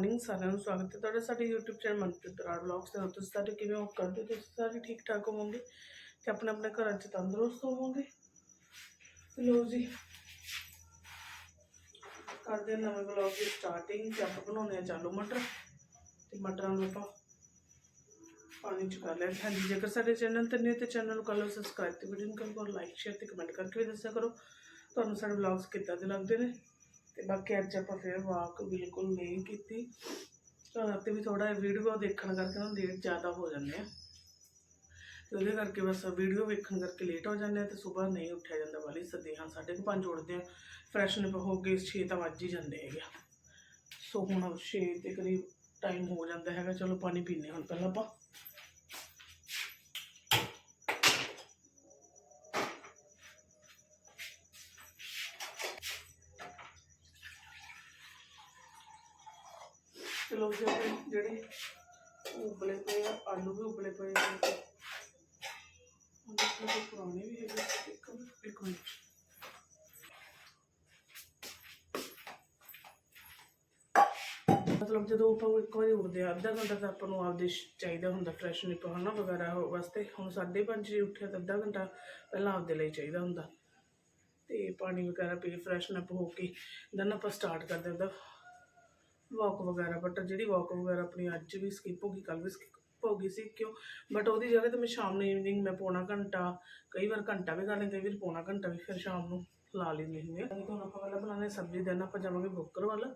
Morning ਸਾਰਿਆਂ ਨੂੰ ਸਵਾਗਤ ਹੈ। ਤੁਹਾਡਾ ਸਾਡੇ YouTube channel Manpreet Brar vlogs ਦੇ ਉੱਤੇ ਸਾਰੇ ਕਿਵੇਂ ਹੋ? ਕਰਦੇ ਤੁਸੀਂ ਸਾਰੇ ਠੀਕ ਠਾਕ ਹੋਵੋਗੇ ਤੇ ਆਪਣੇ ਆਪਣੇ ਘਰਾਂ 'ਚ ਤੰਦਰੁਸਤ ਹੋਵੋਗੇ? ਤੇ ਲੋ ਜੀ, ਕਰਦੇ ਨਵੇਂ ਵਲੌਗ ਦੀ ਸਟਾਰਟਿੰਗ ਤੇ ਆਪਾਂ ਬਣਾਉਂਦੇ ਆ ਚਾਲੂ ਮਟਰ। ਤੇ ਮਟਰਾਂ ਨੂੰ ਆਪਾਂ ਪਾਣੀ ਚ ਕਰ ਲਿਆ ਹਾਂਜੀ, ਜੇਕਰ ਸਾਡੇ ਚੈਨਲ ਤੇ ਨਹੀਂ ਤੇ ਚੈਨਲ ਨੂੰ ਕਰ ਲਓ ਸਬਸਕ੍ਰਾਈਬ ਤੇ ਵੀਡੀਓ ਨੂੰ ਕਰੋ ਲਾਈਕ ਸ਼ੇਅਰ ਤੇ ਕਮੈਂਟ ਕਰਕੇ ਵੀ ਦੱਸਿਆ ਕਰੋ। ਤੁਹਾਨੂੰ ਸਾਡੇ ਵਲੌਗਸ ਕਿੱਦਾਂ ਦੇ ਲੱਗਦੇ ਨੇ? ਤੇ ਬਾਕੀ ਅੱਜ ਆਪਾਂ ਫਿਰ ਵਾਕ ਬਿਲਕੁਲ ਨਹੀਂ ਕੀਤੀ। ਤੇ ਵੀ ਥੋੜਾ ਵੀਡੀਓ ਦੇਖਣ ਕਰਕੇ ਨਾ ਲੇਟ ਜ਼ਿਆਦਾ ਹੋ ਜਾਂਦੇ ਆ। ਤੇ ਉਹਦੇ ਕਰਕੇ ਬਸ ਵੀਡੀਓ ਵੇਖਣ ਕਰਕੇ ਲੇਟ ਹੋ ਜਾਂਦੇ ਆ ਤੇ ਸਵੇਰ ਨਹੀਂ ਉੱਠਿਆ ਜਾਂਦਾ ਵਾਲੀ ਸਦੇ ਹਾਂ, ਸਾਢੇ ਕੁ ਪੰਜ ਉੱਠਦੇ ਆ। ਫਰੈਸ਼ਨ ਹੋ ਕੇ 6 ਤਾਂ ਵੱਜ ਹੀ ਜਾਂਦੇ ਹੈਗੇ ਆ। ਸੋ ਹੁਣ 6 ਦੇ ਕਰੀਬ ਟਾਈਮ ਹੋ ਜਾਂਦਾ ਹੈਗਾ, ਚਲੋ ਪਾਣੀ ਪੀਨੇ ਹੁਣ ਪਹਿਲਾਂ ਆਪਾਂ। ਚਲੋ ਜਿਹੜੇ ਉਬਲੇ ਪਏ ਆ, ਆਲੂ ਵੀ ਉਬਲੇ ਪਏ ਆ। ਤੇ ਪੁਰਾਣੇ ਵੀ ਹੈਗੇ। ਇੱਕ ਇੱਕ ਮਿੰਟ। ਮਤਲਬ ਜਦੋਂ ਆਪਾਂ ਇੱਕ ਵਾਰੀ ਉੱਠਦੇ ਆ, ਅੱਧਾ ਘੰਟਾ ਤਾਂ ਆਪਾਂ ਨੂੰ ਆਪਦੇ ਚਾਹੀਦਾ ਹੁੰਦਾ ਫਰੈਸ਼ ਨਿਪ ਹਨਾ ਵਗੈਰਾ ਵਾਸਤੇ। ਹੁਣ 5:30 ਜੇ ਉੱਠਿਆ ਤਾਂ ਅੱਧਾ ਘੰਟਾ ਪਹਿਲਾਂ ਆਪਦੇ ਲਈ ਚਾਹੀਦਾ ਹੁੰਦਾ। ਤੇ ਪਾਣੀ ਵਗੈਰਾ ਪੀ ਫਰੈਸ਼ ਨਿਪ ਹੋ ਕੇ ਦੈਨ ਆਪਾਂ ਸਟਾਰਟ ਕਰਦੇ ਦਿੰਦਾ ਵਾਕ ਵਗੈਰਾ ਬਟ ਜਿਹੜੀ ਵਾਕ ਵਗੈਰਾ ਆਪਣੀ ਅੱਜ ਵੀ ਸਕਿਪ ਹੋ ਗਈ ਕੱਲ ਵੀ ਸਕਿਪ ਹੋ ਗਈ ਸੀ ਕਿਉਂ? ਬਟ ਉਹਦੀ ਜਗ੍ਹਾ ਤੇ ਮੈਂ ਸ਼ਾਮ ਨੂੰ ਈਵਨਿੰਗ ਮੈਂ ਪੌਣਾ ਘੰਟਾ, ਕਈ ਵਾਰ ਘੰਟਾ ਵੀ ਕਰ ਲੈਂਦੀ ਕਈ ਵਾਰ ਪੌਣਾ ਘੰਟਾ ਵੀ, ਫਿਰ ਸ਼ਾਮ ਨੂੰ ਲਾ ਲੈਂਦੀ ਹੁੰਦੀ ਹਾਂ। ਹੁਣ ਆਪਾਂ ਪਹਿਲਾਂ ਬਣਾਉਣੇ ਸਬਜ਼ੀ ਦੇਣਾ ਆਪਾਂ ਜਾਵਾਂਗੇ ਬੁੱਕਰ ਵੱਲ।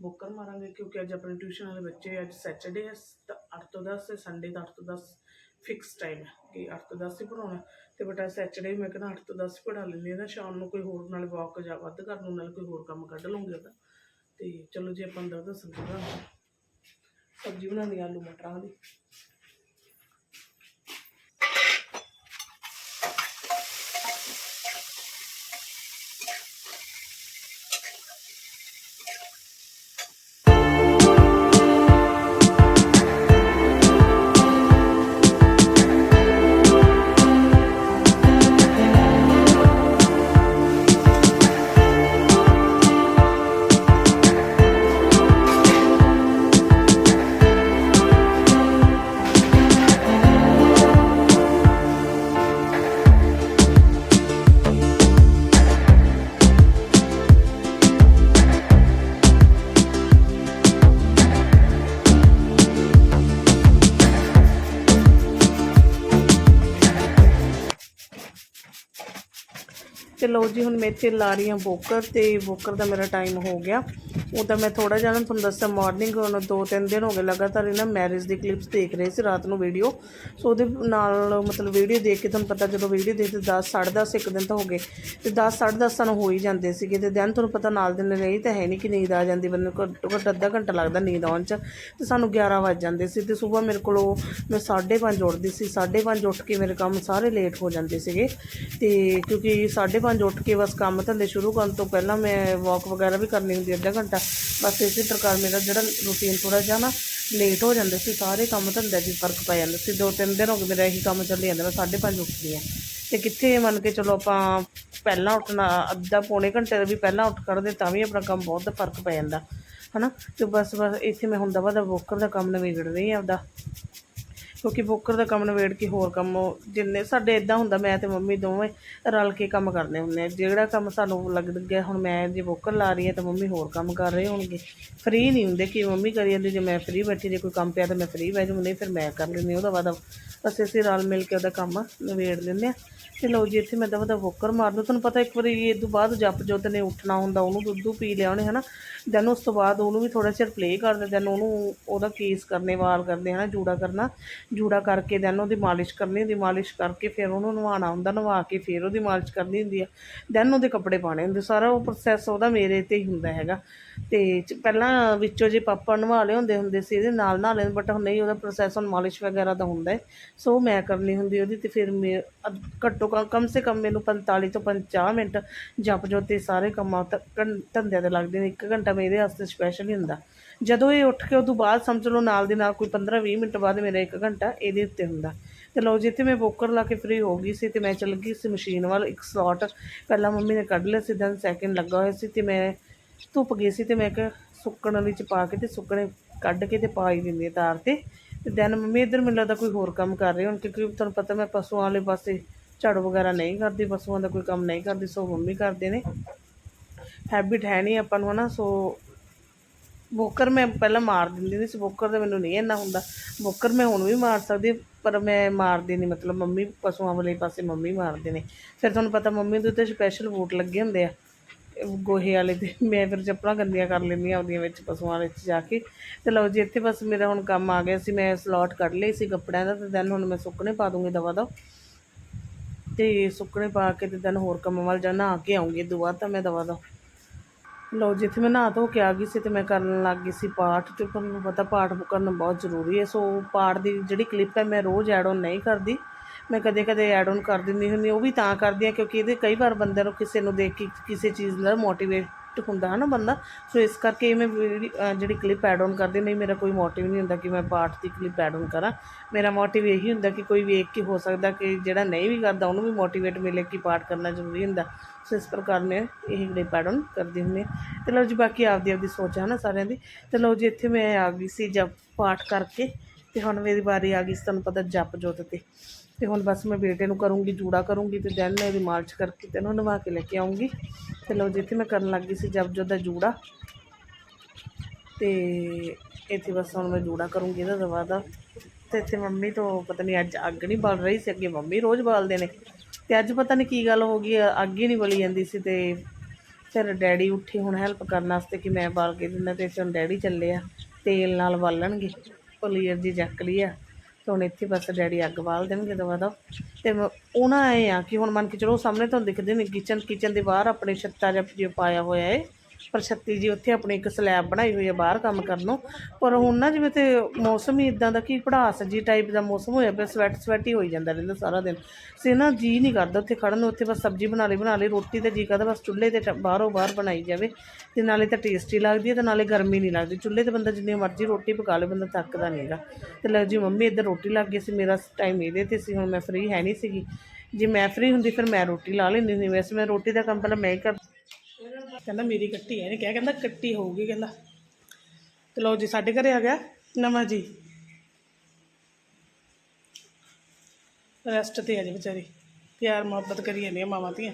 ਬੁੱਕਰ ਮਾਰਾਂਗੇ ਕਿਉਂਕਿ ਅੱਜ ਆਪਣੇ ਟਿਊਸ਼ਨ ਵਾਲੇ ਬੱਚੇ ਅੱਜ ਸੈਚਰਡੇ ਹੈ ਤਾਂ 8 ਤੋਂ 10 ਤੇ ਸੰਡੇ ਦਾ 8 ਤੋਂ 10 ਫਿਕਸ ਟਾਈਮ ਹੈ ਕਿ 8 ਤੋਂ 10 ਹੀ ਪੜਾਉਣਾ ਤੇ ਬਟ ਅੱਜ ਸੈਚਰਡੇ ਮੈਂ ਕਹਿੰਦਾ 8 ਤੋਂ 10 ਪੜਾ ਲੈਂਦੀ ਹਾਂ, ਨਾ ਸ਼ਾਮ ਨੂੰ ਕੋਈ ਹੋਰ, ਨਾਲ ਵਾਕ ਜਾਂ ਵੱਧ ਕਰ ਲੂੰ ਨਾਲ ਕੋਈ ਹੋਰ ਕੰਮ ਕੱਢ ਲੂੰਗੀ ਉਹਦਾ। ਤੇ ਚਲੋ ਜੀ ਆਪਾਂ ਅੰਦਰ ਦਾ ਸਬਜ਼ੀ ਬਣਾਉਂਦੇ ਸਬਜ਼ੀ ਬਣਾਉਣੀ ਆਲੂ ਮਟਰਾਂ ਦੀ। ਲਓ ਜੀ, ਹੁਣ ਮੈਂ ਇੱਥੇ ਲਾ ਰਹੀ ਹਾਂ ਬੋਕਰ ਤੇ ਬੋਕਰ ਦਾ ਮੇਰਾ ਟਾਈਮ ਹੋ ਗਿਆ। ਉਹ ਤਾਂ ਮੈਂ ਥੋੜਾ ਜਿਹਾ ਨਾ ਤੁਹਾਨੂੰ ਦੱਸਿਆ ਮਾਰਨਿੰਗ ਹੁਣ ਦੋ ਤਿੰਨ ਦਿਨ ਹੋ ਗਏ ਲਗਾਤਾਰ ਇਹਨਾਂ ਮੈਰਿਜ ਦੀ ਕਲਿੱਪਸ ਦੇਖ ਰਹੇ ਸੀ ਰਾਤ ਨੂੰ ਵੀਡੀਓ ਸੋ ਉਹਦੇ ਨਾਲ ਮਤਲਬ ਵੀਡੀਓ ਦੇਖ ਕੇ ਤੁਹਾਨੂੰ ਪਤਾ ਜਦੋਂ ਵੀਡੀਓ ਦੇਖਦੇ 10 10:30 ਇੱਕ ਦਿਨ ਤਾਂ ਹੋ ਗਏ। ਤੇ 10 10:30 ਸਾਨੂੰ ਹੋ ਹੀ ਜਾਂਦੇ ਸੀਗੇ ਤੇ ਦਿਨ ਤੁਹਾਨੂੰ ਪਤਾ ਨਾਲ ਦਿਨ ਰਹੀ ਤਾਂ ਹੈ ਨਹੀਂ ਕਿ ਨੀਂਦ ਆ ਜਾਂਦੀ ਬੰਦੇ ਨੂੰ ਘੱਟੋ ਘੱਟ ਅੱਧਾ ਘੰਟਾ ਲੱਗਦਾ ਨੀਂਦ ਆਉਣ ਚ। ਤੇ ਸਾਨੂੰ 11 ਵੱਜ ਜਾਂਦੇ ਸੀ ਤੇ ਸਵੇਰ ਮੇਰੇ ਕੋਲ ਉਹ ਮੈਂ 5:30 ਉੱਠਦੀ ਸੀ 5:30 ਉੱਠ ਕੇ ਮੇਰੇ ਕੰਮ ਸਾਰੇ ਲੇਟ ਹੋ ਜਾਂਦੇ ਸੀਗੇ। ਤੇ ਕਿਉਂਕਿ 5:30 ਉੱਠ ਕੇ ਬਸ ਕੰਮ ਧੰਦੇ ਸ਼ੁਰੂ ਕਰਨ ਤੋਂ ਪਹਿਲਾਂ ਮੈਂ ਵਾਕ ਵਗੈਰਾ ਵੀ ਕਰਨੀ ਹੁੰਦੀ, ਅੱਧਾ ਘੰਟਾ। ਬਸ ਇਸੇ ਪ੍ਰਕਾਰ ਮੇਰਾ ਜਿਹੜਾ ਰੂਟੀਨ ਥੋੜਾ ਜਿਹਾ ਨਾ ਲੇਟ ਹੋ ਜਾਂਦਾ ਸੀ, ਸਾਰੇ ਕੰਮ ਧੰਦੇ 'ਚ ਫ਼ਰਕ ਪੈ ਜਾਂਦਾ ਸੀ। ਦੋ ਤਿੰਨ ਦਿਨ ਹੋ ਗਏ ਮੇਰਾ ਇਹੀ ਕੰਮ ਚੱਲੀ ਜਾਂਦਾ, ਮੈਂ 5:30 ਉੱਠਦੀ ਹਾਂ। ਤੇ ਕਿੱਥੇ ਮੰਨ ਕੇ ਚਲੋ ਆਪਾਂ ਪਹਿਲਾਂ ਉੱਠਣਾ, ਅੱਧਾ ਪੌਣੇ ਘੰਟੇ ਦਾ ਵੀ ਪਹਿਲਾਂ ਉੱਠ ਕਰਦੇ ਤਾਂ ਵੀ ਆਪਣਾ ਕੰਮ ਬਹੁਤ ਫ਼ਰਕ ਪੈ ਜਾਂਦਾ, ਹਨਾ? ਤੇ ਬਸ ਬਸ ਇੱਥੇ ਮੈਂ ਹੁੰਦਾ ਵਾ ਦਾ ਵੋਕਰ ਦਾ ਕੰਮ ਨਵੇੜ ਰਹੀ ਹਾਂ ਆਪਦਾ। ਕਿਉਂਕਿ ਬੋਕਰ ਦਾ ਕੰਮ ਨਵੇੜ ਕੇ ਹੋਰ ਕੰਮ ਜਿੰਨੇ ਸਾਡੇ ਇਦਾਂ ਹੁੰਦਾ, ਮੈਂ ਤੇ ਮੰਮੀ ਦੋਵੇਂ ਰਲ ਕੇ ਕੰਮ ਕਰਦੇ ਹੁੰਦੇ ਆ ਜਿਹੜਾ ਕੰਮ ਸਾਨੂੰ ਲੱਗ ਗਿਆ, ਹੁਣ ਮੈਂ ਜੇ ਬੋਕਰ ਲਾ ਰਹੀ ਹਾਂ ਤਾਂ ਮੰਮੀ ਹੋਰ ਕੰਮ ਕਰ ਰਹੇ ਹੋਣਗੇ। ਫ੍ਰੀ ਨਹੀਂ ਹੁੰਦੇ ਕਿ ਮੰਮੀ ਕਰੀ ਜਾਂਦੀ, ਜੇ ਮੈਂ ਫ੍ਰੀ ਬੈਠੀ, ਜੇ ਕੋਈ ਕੰਮ ਪਿਆ ਤਾਂ ਮੈਂ ਫ੍ਰੀ ਬਹਿ ਜਾਊਂ, ਨਹੀਂ ਫਿਰ ਮੈਂ ਕਰ ਲੈਂਦੀ ਉਹਦਾ ਬਾਅਦ ਬਸ ਅਸੀਂ ਰਲ ਮਿਲ ਕੇ ਉਹਦਾ ਕੰਮ ਨਵੇੜ ਲੈਂਦੇ ਆ ਤੇ ਲਓ ਜੀ, ਇੱਥੇ ਮੈਂ ਦਵਾ ਦਾ ਵੋਕਰ ਮਾਰ ਦੋ। ਤੁਹਾਨੂੰ ਪਤਾ ਇੱਕ ਵਾਰੀ ਇਹ ਤੋਂ ਬਾਅਦ ਜਪ ਜੋਤ ਨੇ ਉੱਠਣਾ ਹੁੰਦਾ, ਉਹਨੂੰ ਦੁੱਧੂ ਪੀ ਲਿਆ ਉਹਨੇ, ਹਨਾ? ਦੈਨ ਉਸ ਤੋਂ ਬਾਅਦ ਉਹਨੂੰ ਵੀ ਥੋੜਾ ਚਿਰ ਪਲੇ ਕਰਦੇ ਦੈਨ ਉਹਨੂੰ ਉਹਦਾ ਕੇਸ ਕਰਨੇ, ਵਾਲ ਕਰਦੇ ਹਨਾ, ਜੂੜਾ ਕਰਨਾ। ਜੂੜਾ ਕਰਕੇ ਦੈਨ ਉਹਦੀ ਮਾਲਿਸ਼ ਕਰਨੀ ਹੁੰਦੀ ਮਾਲਿਸ਼ ਕਰਕੇ ਫਿਰ ਉਹਨੂੰ ਨਵਾਉਣਾ ਹੁੰਦਾ, ਨਵਾ ਕੇ ਫਿਰ ਉਹਦੀ ਮਾਲਿਸ਼ ਕਰਨੀ ਹੁੰਦੀ ਆ। ਦੈਨ ਉਹਦੇ ਕੱਪੜੇ ਪਾਣੇ ਹੁੰਦੇ, ਸਾਰਾ ਉਹ ਪ੍ਰੋਸੈਸ ਉਹਦਾ ਮੇਰੇ ਤੇ ਹੀ ਹੁੰਦਾ ਹੈਗਾ। ਤੇ ਪਹਿਲਾਂ ਵਿੱਚੋਂ ਜੇ ਪਾਪਾ ਨਵਾ ਲਏ ਹੁੰਦੇ ਹੁੰਦੇ ਸੀ, ਇਹਦੇ ਨਾਲ ਨਾਲ ਬਟ ਹੁਣ ਨਹੀਂ, ਉਹਦਾ ਪ੍ਰੋਸੈਸ ਹੁਣ ਮਾਲਿਸ਼ ਵਗੈਰਾ ਦਾ ਹੁੰਦਾ ਹੈ। ਸੋ ਮੈਂ ਕਰਨੀ ਹੁੰਦੀ ਉਹਦੀ ਤੇ ਫਿਰ ਮੇ ਘੱਟੋ ਘੱਟ ਕਮ ਸੇ ਕਮ ਮੈਨੂੰ 45 ਤੋਂ 50 ਮਿੰਟ ਜਪ ਜੋਤੇ ਸਾਰੇ ਕੰਮਾਂ ਤ- ਧੰਦਿਆਂ 'ਤੇ ਲੱਗਦੇ ਨੇ, ਇੱਕ ਘੰਟਾ ਮੇਰੇ ਵਾਸਤੇ ਸਪੈਸ਼ਲ ਹੀ ਹੁੰਦਾ। ਜਦੋਂ ਇਹ ਉੱਠ ਕੇ ਉਦੋਂ ਬਾਅਦ ਸਮਝ ਲਓ ਨਾਲ ਦੀ ਨਾਲ ਕੋਈ 15 20 ਮਿੰਟ ਬਾਅਦ ਮੇਰਾ ਇੱਕ ਘੰਟਾ ਇਹਦੇ ਉੱਤੇ ਹੁੰਦਾ। ਤੇ ਲਓ ਜਿੱਥੇ ਮੈਂ ਬੋਕਰ ਲਾ ਕੇ ਫ੍ਰੀ ਹੋ ਗਈ ਸੀ ਤੇ ਮੈਂ ਚੱਲ ਗਈ ਸੀ ਮਸ਼ੀਨ ਵੱਲ, ਇੱਕ ਸਲੋਟ ਪਹਿਲਾਂ ਮੰਮੀ ਨੇ ਕੱਢ ਲਿਆ ਸੀ ਦੈਨ ਸੈਕਿੰਡ ਲੱਗਾ ਹੋਇਆ ਸੀ ਤੇ ਮੈਂ ਧੁੱਪ ਗਈ ਸੀ ਤੇ ਮੈਂ ਕਿਹਾ ਸੁੱਕਣ ਵਾਲੀ ਚ ਪਾ ਕੇ ਤੇ ਸੁੱਕਣੇ ਕੱਢ ਕੇ ਤੇ ਪਾ ਹੀ ਦਿੰਦੀ ਹਾਂ ਤਾਰ ਤੇ। ਤੇ ਦੈਨ ਮੰਮੀ ਇੱਧਰ ਮੈਨੂੰ ਲੱਗਦਾ ਕੋਈ ਹੋਰ ਕੰਮ ਕਰ ਰਹੇ ਹੁਣ ਕਿਉਂਕਿ ਤੁਹਾਨੂੰ ਪਤਾ ਮੈਂ ਪਸ਼ੂਆਂ ਵਾਲੇ ਪਾਸੇ ਝਾੜੂ ਵਗੈਰਾ ਨਹੀਂ ਕਰਦੀ, ਪਸ਼ੂਆਂ ਦਾ ਕੋਈ ਕੰਮ ਨਹੀਂ ਕਰਦੀ, ਸੋ ਮੰਮੀ ਕਰਦੇ ਨੇ। ਹੈਬਿਟ ਹੈ ਨਹੀਂ ਆਪਾਂ ਨੂੰ ਹਨਾ, ਸੋ ਬੋਕਰ ਮੈਂ ਪਹਿਲਾਂ ਮਾਰ ਦਿੰਦੀ ਸੀ, ਬੋਕਰ ਦਾ ਮੈਨੂੰ ਨਹੀਂ ਇੰਨਾ ਹੁੰਦਾ। ਬੋਕਰ ਮੈਂ ਹੁਣ ਵੀ ਮਾਰ ਸਕਦੀ, ਪਰ ਮੈਂ ਮਾਰਦੀ ਨਹੀਂ, ਮਤਲਬ ਮੰਮੀ ਪਸ਼ੂਆਂ ਵਾਲੇ ਪਾਸੇ ਮੰਮੀ ਮਾਰਦੇ ਨੇ। ਫਿਰ ਤੁਹਾਨੂੰ ਪਤਾ ਮੰਮੀ ਦੇ ਉੱਤੇ ਸਪੈਸ਼ਲ ਬੂਟ ਲੱਗੇ ਹੁੰਦੇ ਆ, ਗੋਹੇ ਵਾਲੇ ਤੇ ਮੈਂ ਫਿਰ ਚੱਪਲਾਂ ਗੰਦੀਆਂ ਕਰ ਲੈਂਦੀ ਹਾਂ ਉਹਦੀਆਂ ਵਿੱਚ ਪਸ਼ੂਆਂ ਵਿੱਚ ਜਾ ਕੇ। ਤੇ ਲਓ ਜੀ, ਇੱਥੇ ਬਸ ਮੇਰਾ ਹੁਣ ਕੰਮ ਆ ਗਿਆ ਸੀ, ਮੈਂ ਸਲੋਟ ਕੱਢ ਲਈ ਸੀ ਕੱਪੜਿਆਂ ਦਾ ਤੇ ਦੈਨ ਹੁਣ ਮੈਂ ਸੁੱਕਣੇ ਪਾ ਦੂੰਗੀ ਦਵਾ ਦਾ। ਤੇ ਸੁੱਕਣੇ ਪਾ ਕੇ ਤੇ ਦੈਨ ਹੋਰ ਕੰਮ ਵੱਲ ਜਾਣਾ ਨਹਾ ਕੇ ਆਉਂਗੀ ਦੁਆ ਤਾਂ ਮੈਂ ਦਵਾ ਦਾ। ਲਓ ਜਿੱਥੇ ਮੈਂ ਨਹਾ ਧੋ ਕੇ ਆ ਗਈ ਸੀ ਤੇ ਮੈਂ ਕਰਨ ਲੱਗ ਗਈ ਸੀ ਪਾਠ ਤੇ ਤੁਹਾਨੂੰ ਪਤਾ ਪਾਠ ਕਰਨਾ ਬਹੁਤ ਜ਼ਰੂਰੀ ਹੈ, ਸੋ ਪਾਠ ਦੀ ਜਿਹੜੀ ਕਲਿੱਪ ਹੈ ਮੈਂ ਰੋਜ਼ ਐਡ ਆਨ ਨਹੀਂ ਕਰਦੀ। ਮੈਂ ਕਦੇ ਕਦੇ ਐਡ ਆਨ ਕਰ ਦਿੰਦੀ ਹੁੰਦੀ ਉਹ ਵੀ ਤਾਂ ਕਰਦੀ ਹਾਂ ਕਿਉਂਕਿ ਇਹਦੇ ਕਈ ਵਾਰ ਬੰਦੇ ਨੂੰ ਕਿਸੇ ਨੂੰ ਦੇਖ ਕੇ ਕਿਸੇ ਚੀਜ਼ ਨਾਲ ਮੋਟੀਵੇਟ ਹੁੰਦਾ ਹੈ ਨਾ ਬੰਦਾ। ਸੋ ਇਸ ਕਰਕੇ ਮੈਂ ਜਿਹੜੀ ਕਲਿੱਪ ਐਡ ਆਨ ਕਰਦੀ ਨਹੀਂ, ਮੇਰਾ ਕੋਈ ਮੋਟਿਵ ਨਹੀਂ ਹੁੰਦਾ ਕਿ ਮੈਂ ਪਾਠ ਦੀ ਕਲਿੱਪ ਐਡ ਆਨ ਕਰਾਂ। ਮੇਰਾ ਮੋਟਿਵ ਇਹੀ ਹੁੰਦਾ ਕਿ ਕੋਈ ਵੇਖ ਕੇ ਹੋ ਸਕਦਾ ਕਿ ਜਿਹੜਾ ਨਹੀਂ ਵੀ ਕਰਦਾ, ਉਹਨੂੰ ਵੀ ਮੋਟੀਵੇਟ ਮਿਲੇ ਕਿ ਪਾਠ ਕਰਨਾ ਜ਼ਰੂਰੀ ਹੁੰਦਾ। ਸੋ ਇਸ ਪ੍ਰਕਾਰ ਮੈਂ ਇਹ ਕਲਿੱਪ ਐਡ ਆਨ ਕਰਦੀ ਹੁੰਦੀ ਹਾਂ। ਤੇ ਲਓ ਜੀ, ਬਾਕੀ ਆਪਦੀ ਆਪਦੀ ਸੋਚ ਹੈ ਨਾ ਸਾਰਿਆਂ ਦੀ। ਤੇ ਲਓ ਜੀ, ਇੱਥੇ ਮੈਂ ਆ ਗਈ ਸੀ ਜਪ ਪਾਠ ਕਰਕੇ। ਤੇ ਹੁਣ ਮੇਰੀ ਵਾਰੀ ਆ ਗਈ ਸੀ ਤੁਹਾਨੂੰ ਪਤਾ ਜਪ ਜੋਤ ਤੇ। ਤੇ ਹੁਣ ਬਸ ਮੈਂ ਬੇਟੇ ਨੂੰ ਕਰੂੰਗੀ, ਜੂੜਾ ਕਰੂੰਗੀ ਤੇ ਦੈਨ ਇਹਦੀ ਮਾਲਸ਼ ਕਰਕੇ ਤੇ ਇਹਨੂੰ ਨਵਾ ਕੇ ਲੈ ਕੇ ਆਉਂਗੀ। ਤੇ ਲਓ ਜਿੱਥੇ ਮੈਂ ਕਰਨ ਲੱਗੀ ਸੀ ਜਪ ਜੋਤ ਦਾ ਜੂੜਾ। ਤੇ ਇੱਥੇ ਬਸ ਹੁਣ ਮੈਂ ਜੂੜਾ ਕਰੂੰਗੀ ਇਹਦਾ ਦਵਾ ਦਾ। ਤੇ ਇੱਥੇ ਮੰਮੀ ਤੋਂ ਪਤਾ ਨਹੀਂ ਅੱਜ ਅੱਗ ਨਹੀਂ ਬਲ ਰਹੀ ਸੀ, ਅੱਗੇ ਮੰਮੀ ਰੋਜ਼ ਬਾਲਦੇ ਨੇ। ਤੇ ਅੱਜ ਪਤਾ ਨਹੀਂ ਕੀ ਗੱਲ ਹੋ ਗਈ, ਅੱਗ ਹੀ ਨਹੀਂ ਬਲੀ ਜਾਂਦੀ ਸੀ ਤੇ ਫਿਰ ਡੈਡੀ ਉੱਠੇ ਹੁਣ ਹੈਲਪ ਕਰਨ ਵਾਸਤੇ ਕਿ ਮੈਂ ਬਾਲ ਕੇ ਦਿੰਦਾ ਤੇ ਇੱਥੇ ਹੁਣ ਡੈਡੀ ਚੱਲੇ ਆ, ਤੇਲ ਨਾਲ ਬਾਲਣਗੇ। ਪਲੀਅਰ ਜੀ ਚੱਕ ਲਈ ਆ। ਤੇ ਹੁਣ ਇੱਥੇ ਬਸ ਡੈਡੀ ਅੱਗ ਬਾਲ ਦੇਣਗੇ ਦਵਾ ਦਾ ਤੇ ਮ- ਉਹਨਾਂ ਐ ਆ ਕਿ ਹੁਣ ਮੰਨ ਕੇ ਚਲੋ ਸਾਹਮਣੇ ਤੁਹਾਨੂੰ ਦਿਖਦੇ ਨੇ ਕਿਚਨ ਕਿਚਨ ਦੇ ਬਾਹਰ ਆਪਣੇ ਛੱਤਾਂ ਜਿਹਾ ਜਿਹਾ ਪਾਇਆ ਹੋਇਆ ਏ। ਪਰ ਛੱਤੀ ਜੀ ਉੱਥੇ ਆਪਣੀ ਇੱਕ ਸਲੈਬ ਬਣਾਈ ਹੋਈ ਹੈ ਬਾਹਰ ਕੰਮ ਕਰਨ ਨੂੰ। ਪਰ ਹੁਣ ਨਾ ਜਿਵੇਂ ਤੇ ਮੌਸਮ ਹੀ ਇਦਾਂ ਦਾ ਕਿ ਪੜਾਸ ਜੀ ਟਾਈਪ ਦਾ ਮੌਸਮ ਹੋਇਆ ਪਿਆ ਸਵੈਟ ਸਵੈਟ ਹੀ ਹੋਈ ਜਾਂਦਾ ਰਹਿੰਦਾ ਸਾਰਾ ਦਿਨ। ਸੇ ਨਾ ਜੀ ਨਹੀਂ ਕਰਦਾ ਉੱਥੇ ਖੜਨ ਨੂੰ, ਉੱਥੇ ਬਸ ਸਬਜ਼ੀ ਬਣਾ ਲਈ ਬਣਾ ਲਈ, ਰੋਟੀ ਤੇ ਜੀ ਕਰਦਾ ਬਸ ਚੁੱਲ੍ਹੇ ਤੇ ਟ- ਬਾਹਰੋਂ ਬਾਹਰ ਬਣਾਈ ਜਾਵੇ। ਤੇ ਨਾਲੇ ਤਾਂ ਟੇਸਟੀ ਲੱਗਦੀ ਹੈ ਤੇ ਨਾਲੇ ਗਰਮੀ ਨਹੀਂ ਲੱਗਦੀ। ਚੁੱਲ੍ਹੇ ਤੇ ਬੰਦਾ ਜਿੰਨੀ ਮਰਜ਼ੀ ਰੋਟੀ ਪਕਾ ਲੇ, ਬੰਦਾ ਥੱਕਦਾ ਨਹੀਂਗਾ ਤੇ ਲੈ ਜੀ ਮੰਮੀ ਇੱਧਰ ਰੋਟੀ ਲੱਗ ਗਈ ਸੀ ਮੇਰਾ ਟਾਈਮ ਇਹਦੇ ਤੇ ਸੀ, ਹੁਣ ਮੈਂ ਫ੍ਰੀ ਹੈ ਨਹੀਂ ਸੀਗੀ। ਜੇ ਮੈਂ ਫ੍ਰੀ ਹੁੰਦੀ ਫਿਰ ਮੈਂ ਰੋਟੀ ਲਾ ਲੈਂਦੀ ਹੁੰਦੀ। ਵੈਸੇ ਮੈਂ ਰੋਟੀ ਦਾ ਕੰਮ ਪਹਿਲਾਂ ਮੈਂ ਹੀ ਕਰ ਕਹਿੰਦਾ ਮੇਰੀ ਕੱਟੀ ਹੈ ਨਹੀਂ ਕਿਹਾ ਕਹਿੰਦਾ ਕੱਟੀ ਹੋਊਗੀ ਕਹਿੰਦਾ। ਤੇ ਲਓ ਜੀ, ਸਾਡੇ ਘਰੇ ਆ ਗਿਆ ਨਵਾਂ ਜੀ। ਰੈਸਟ ਤੇ ਆ ਜੀ ਵਿਚਾਰੀ। ਪਿਆਰ ਮੁਹੱਬਤ ਕਰੀ ਜਾਂਦੀਆਂ ਮਾਵਾਂ ਧੀਆਂ।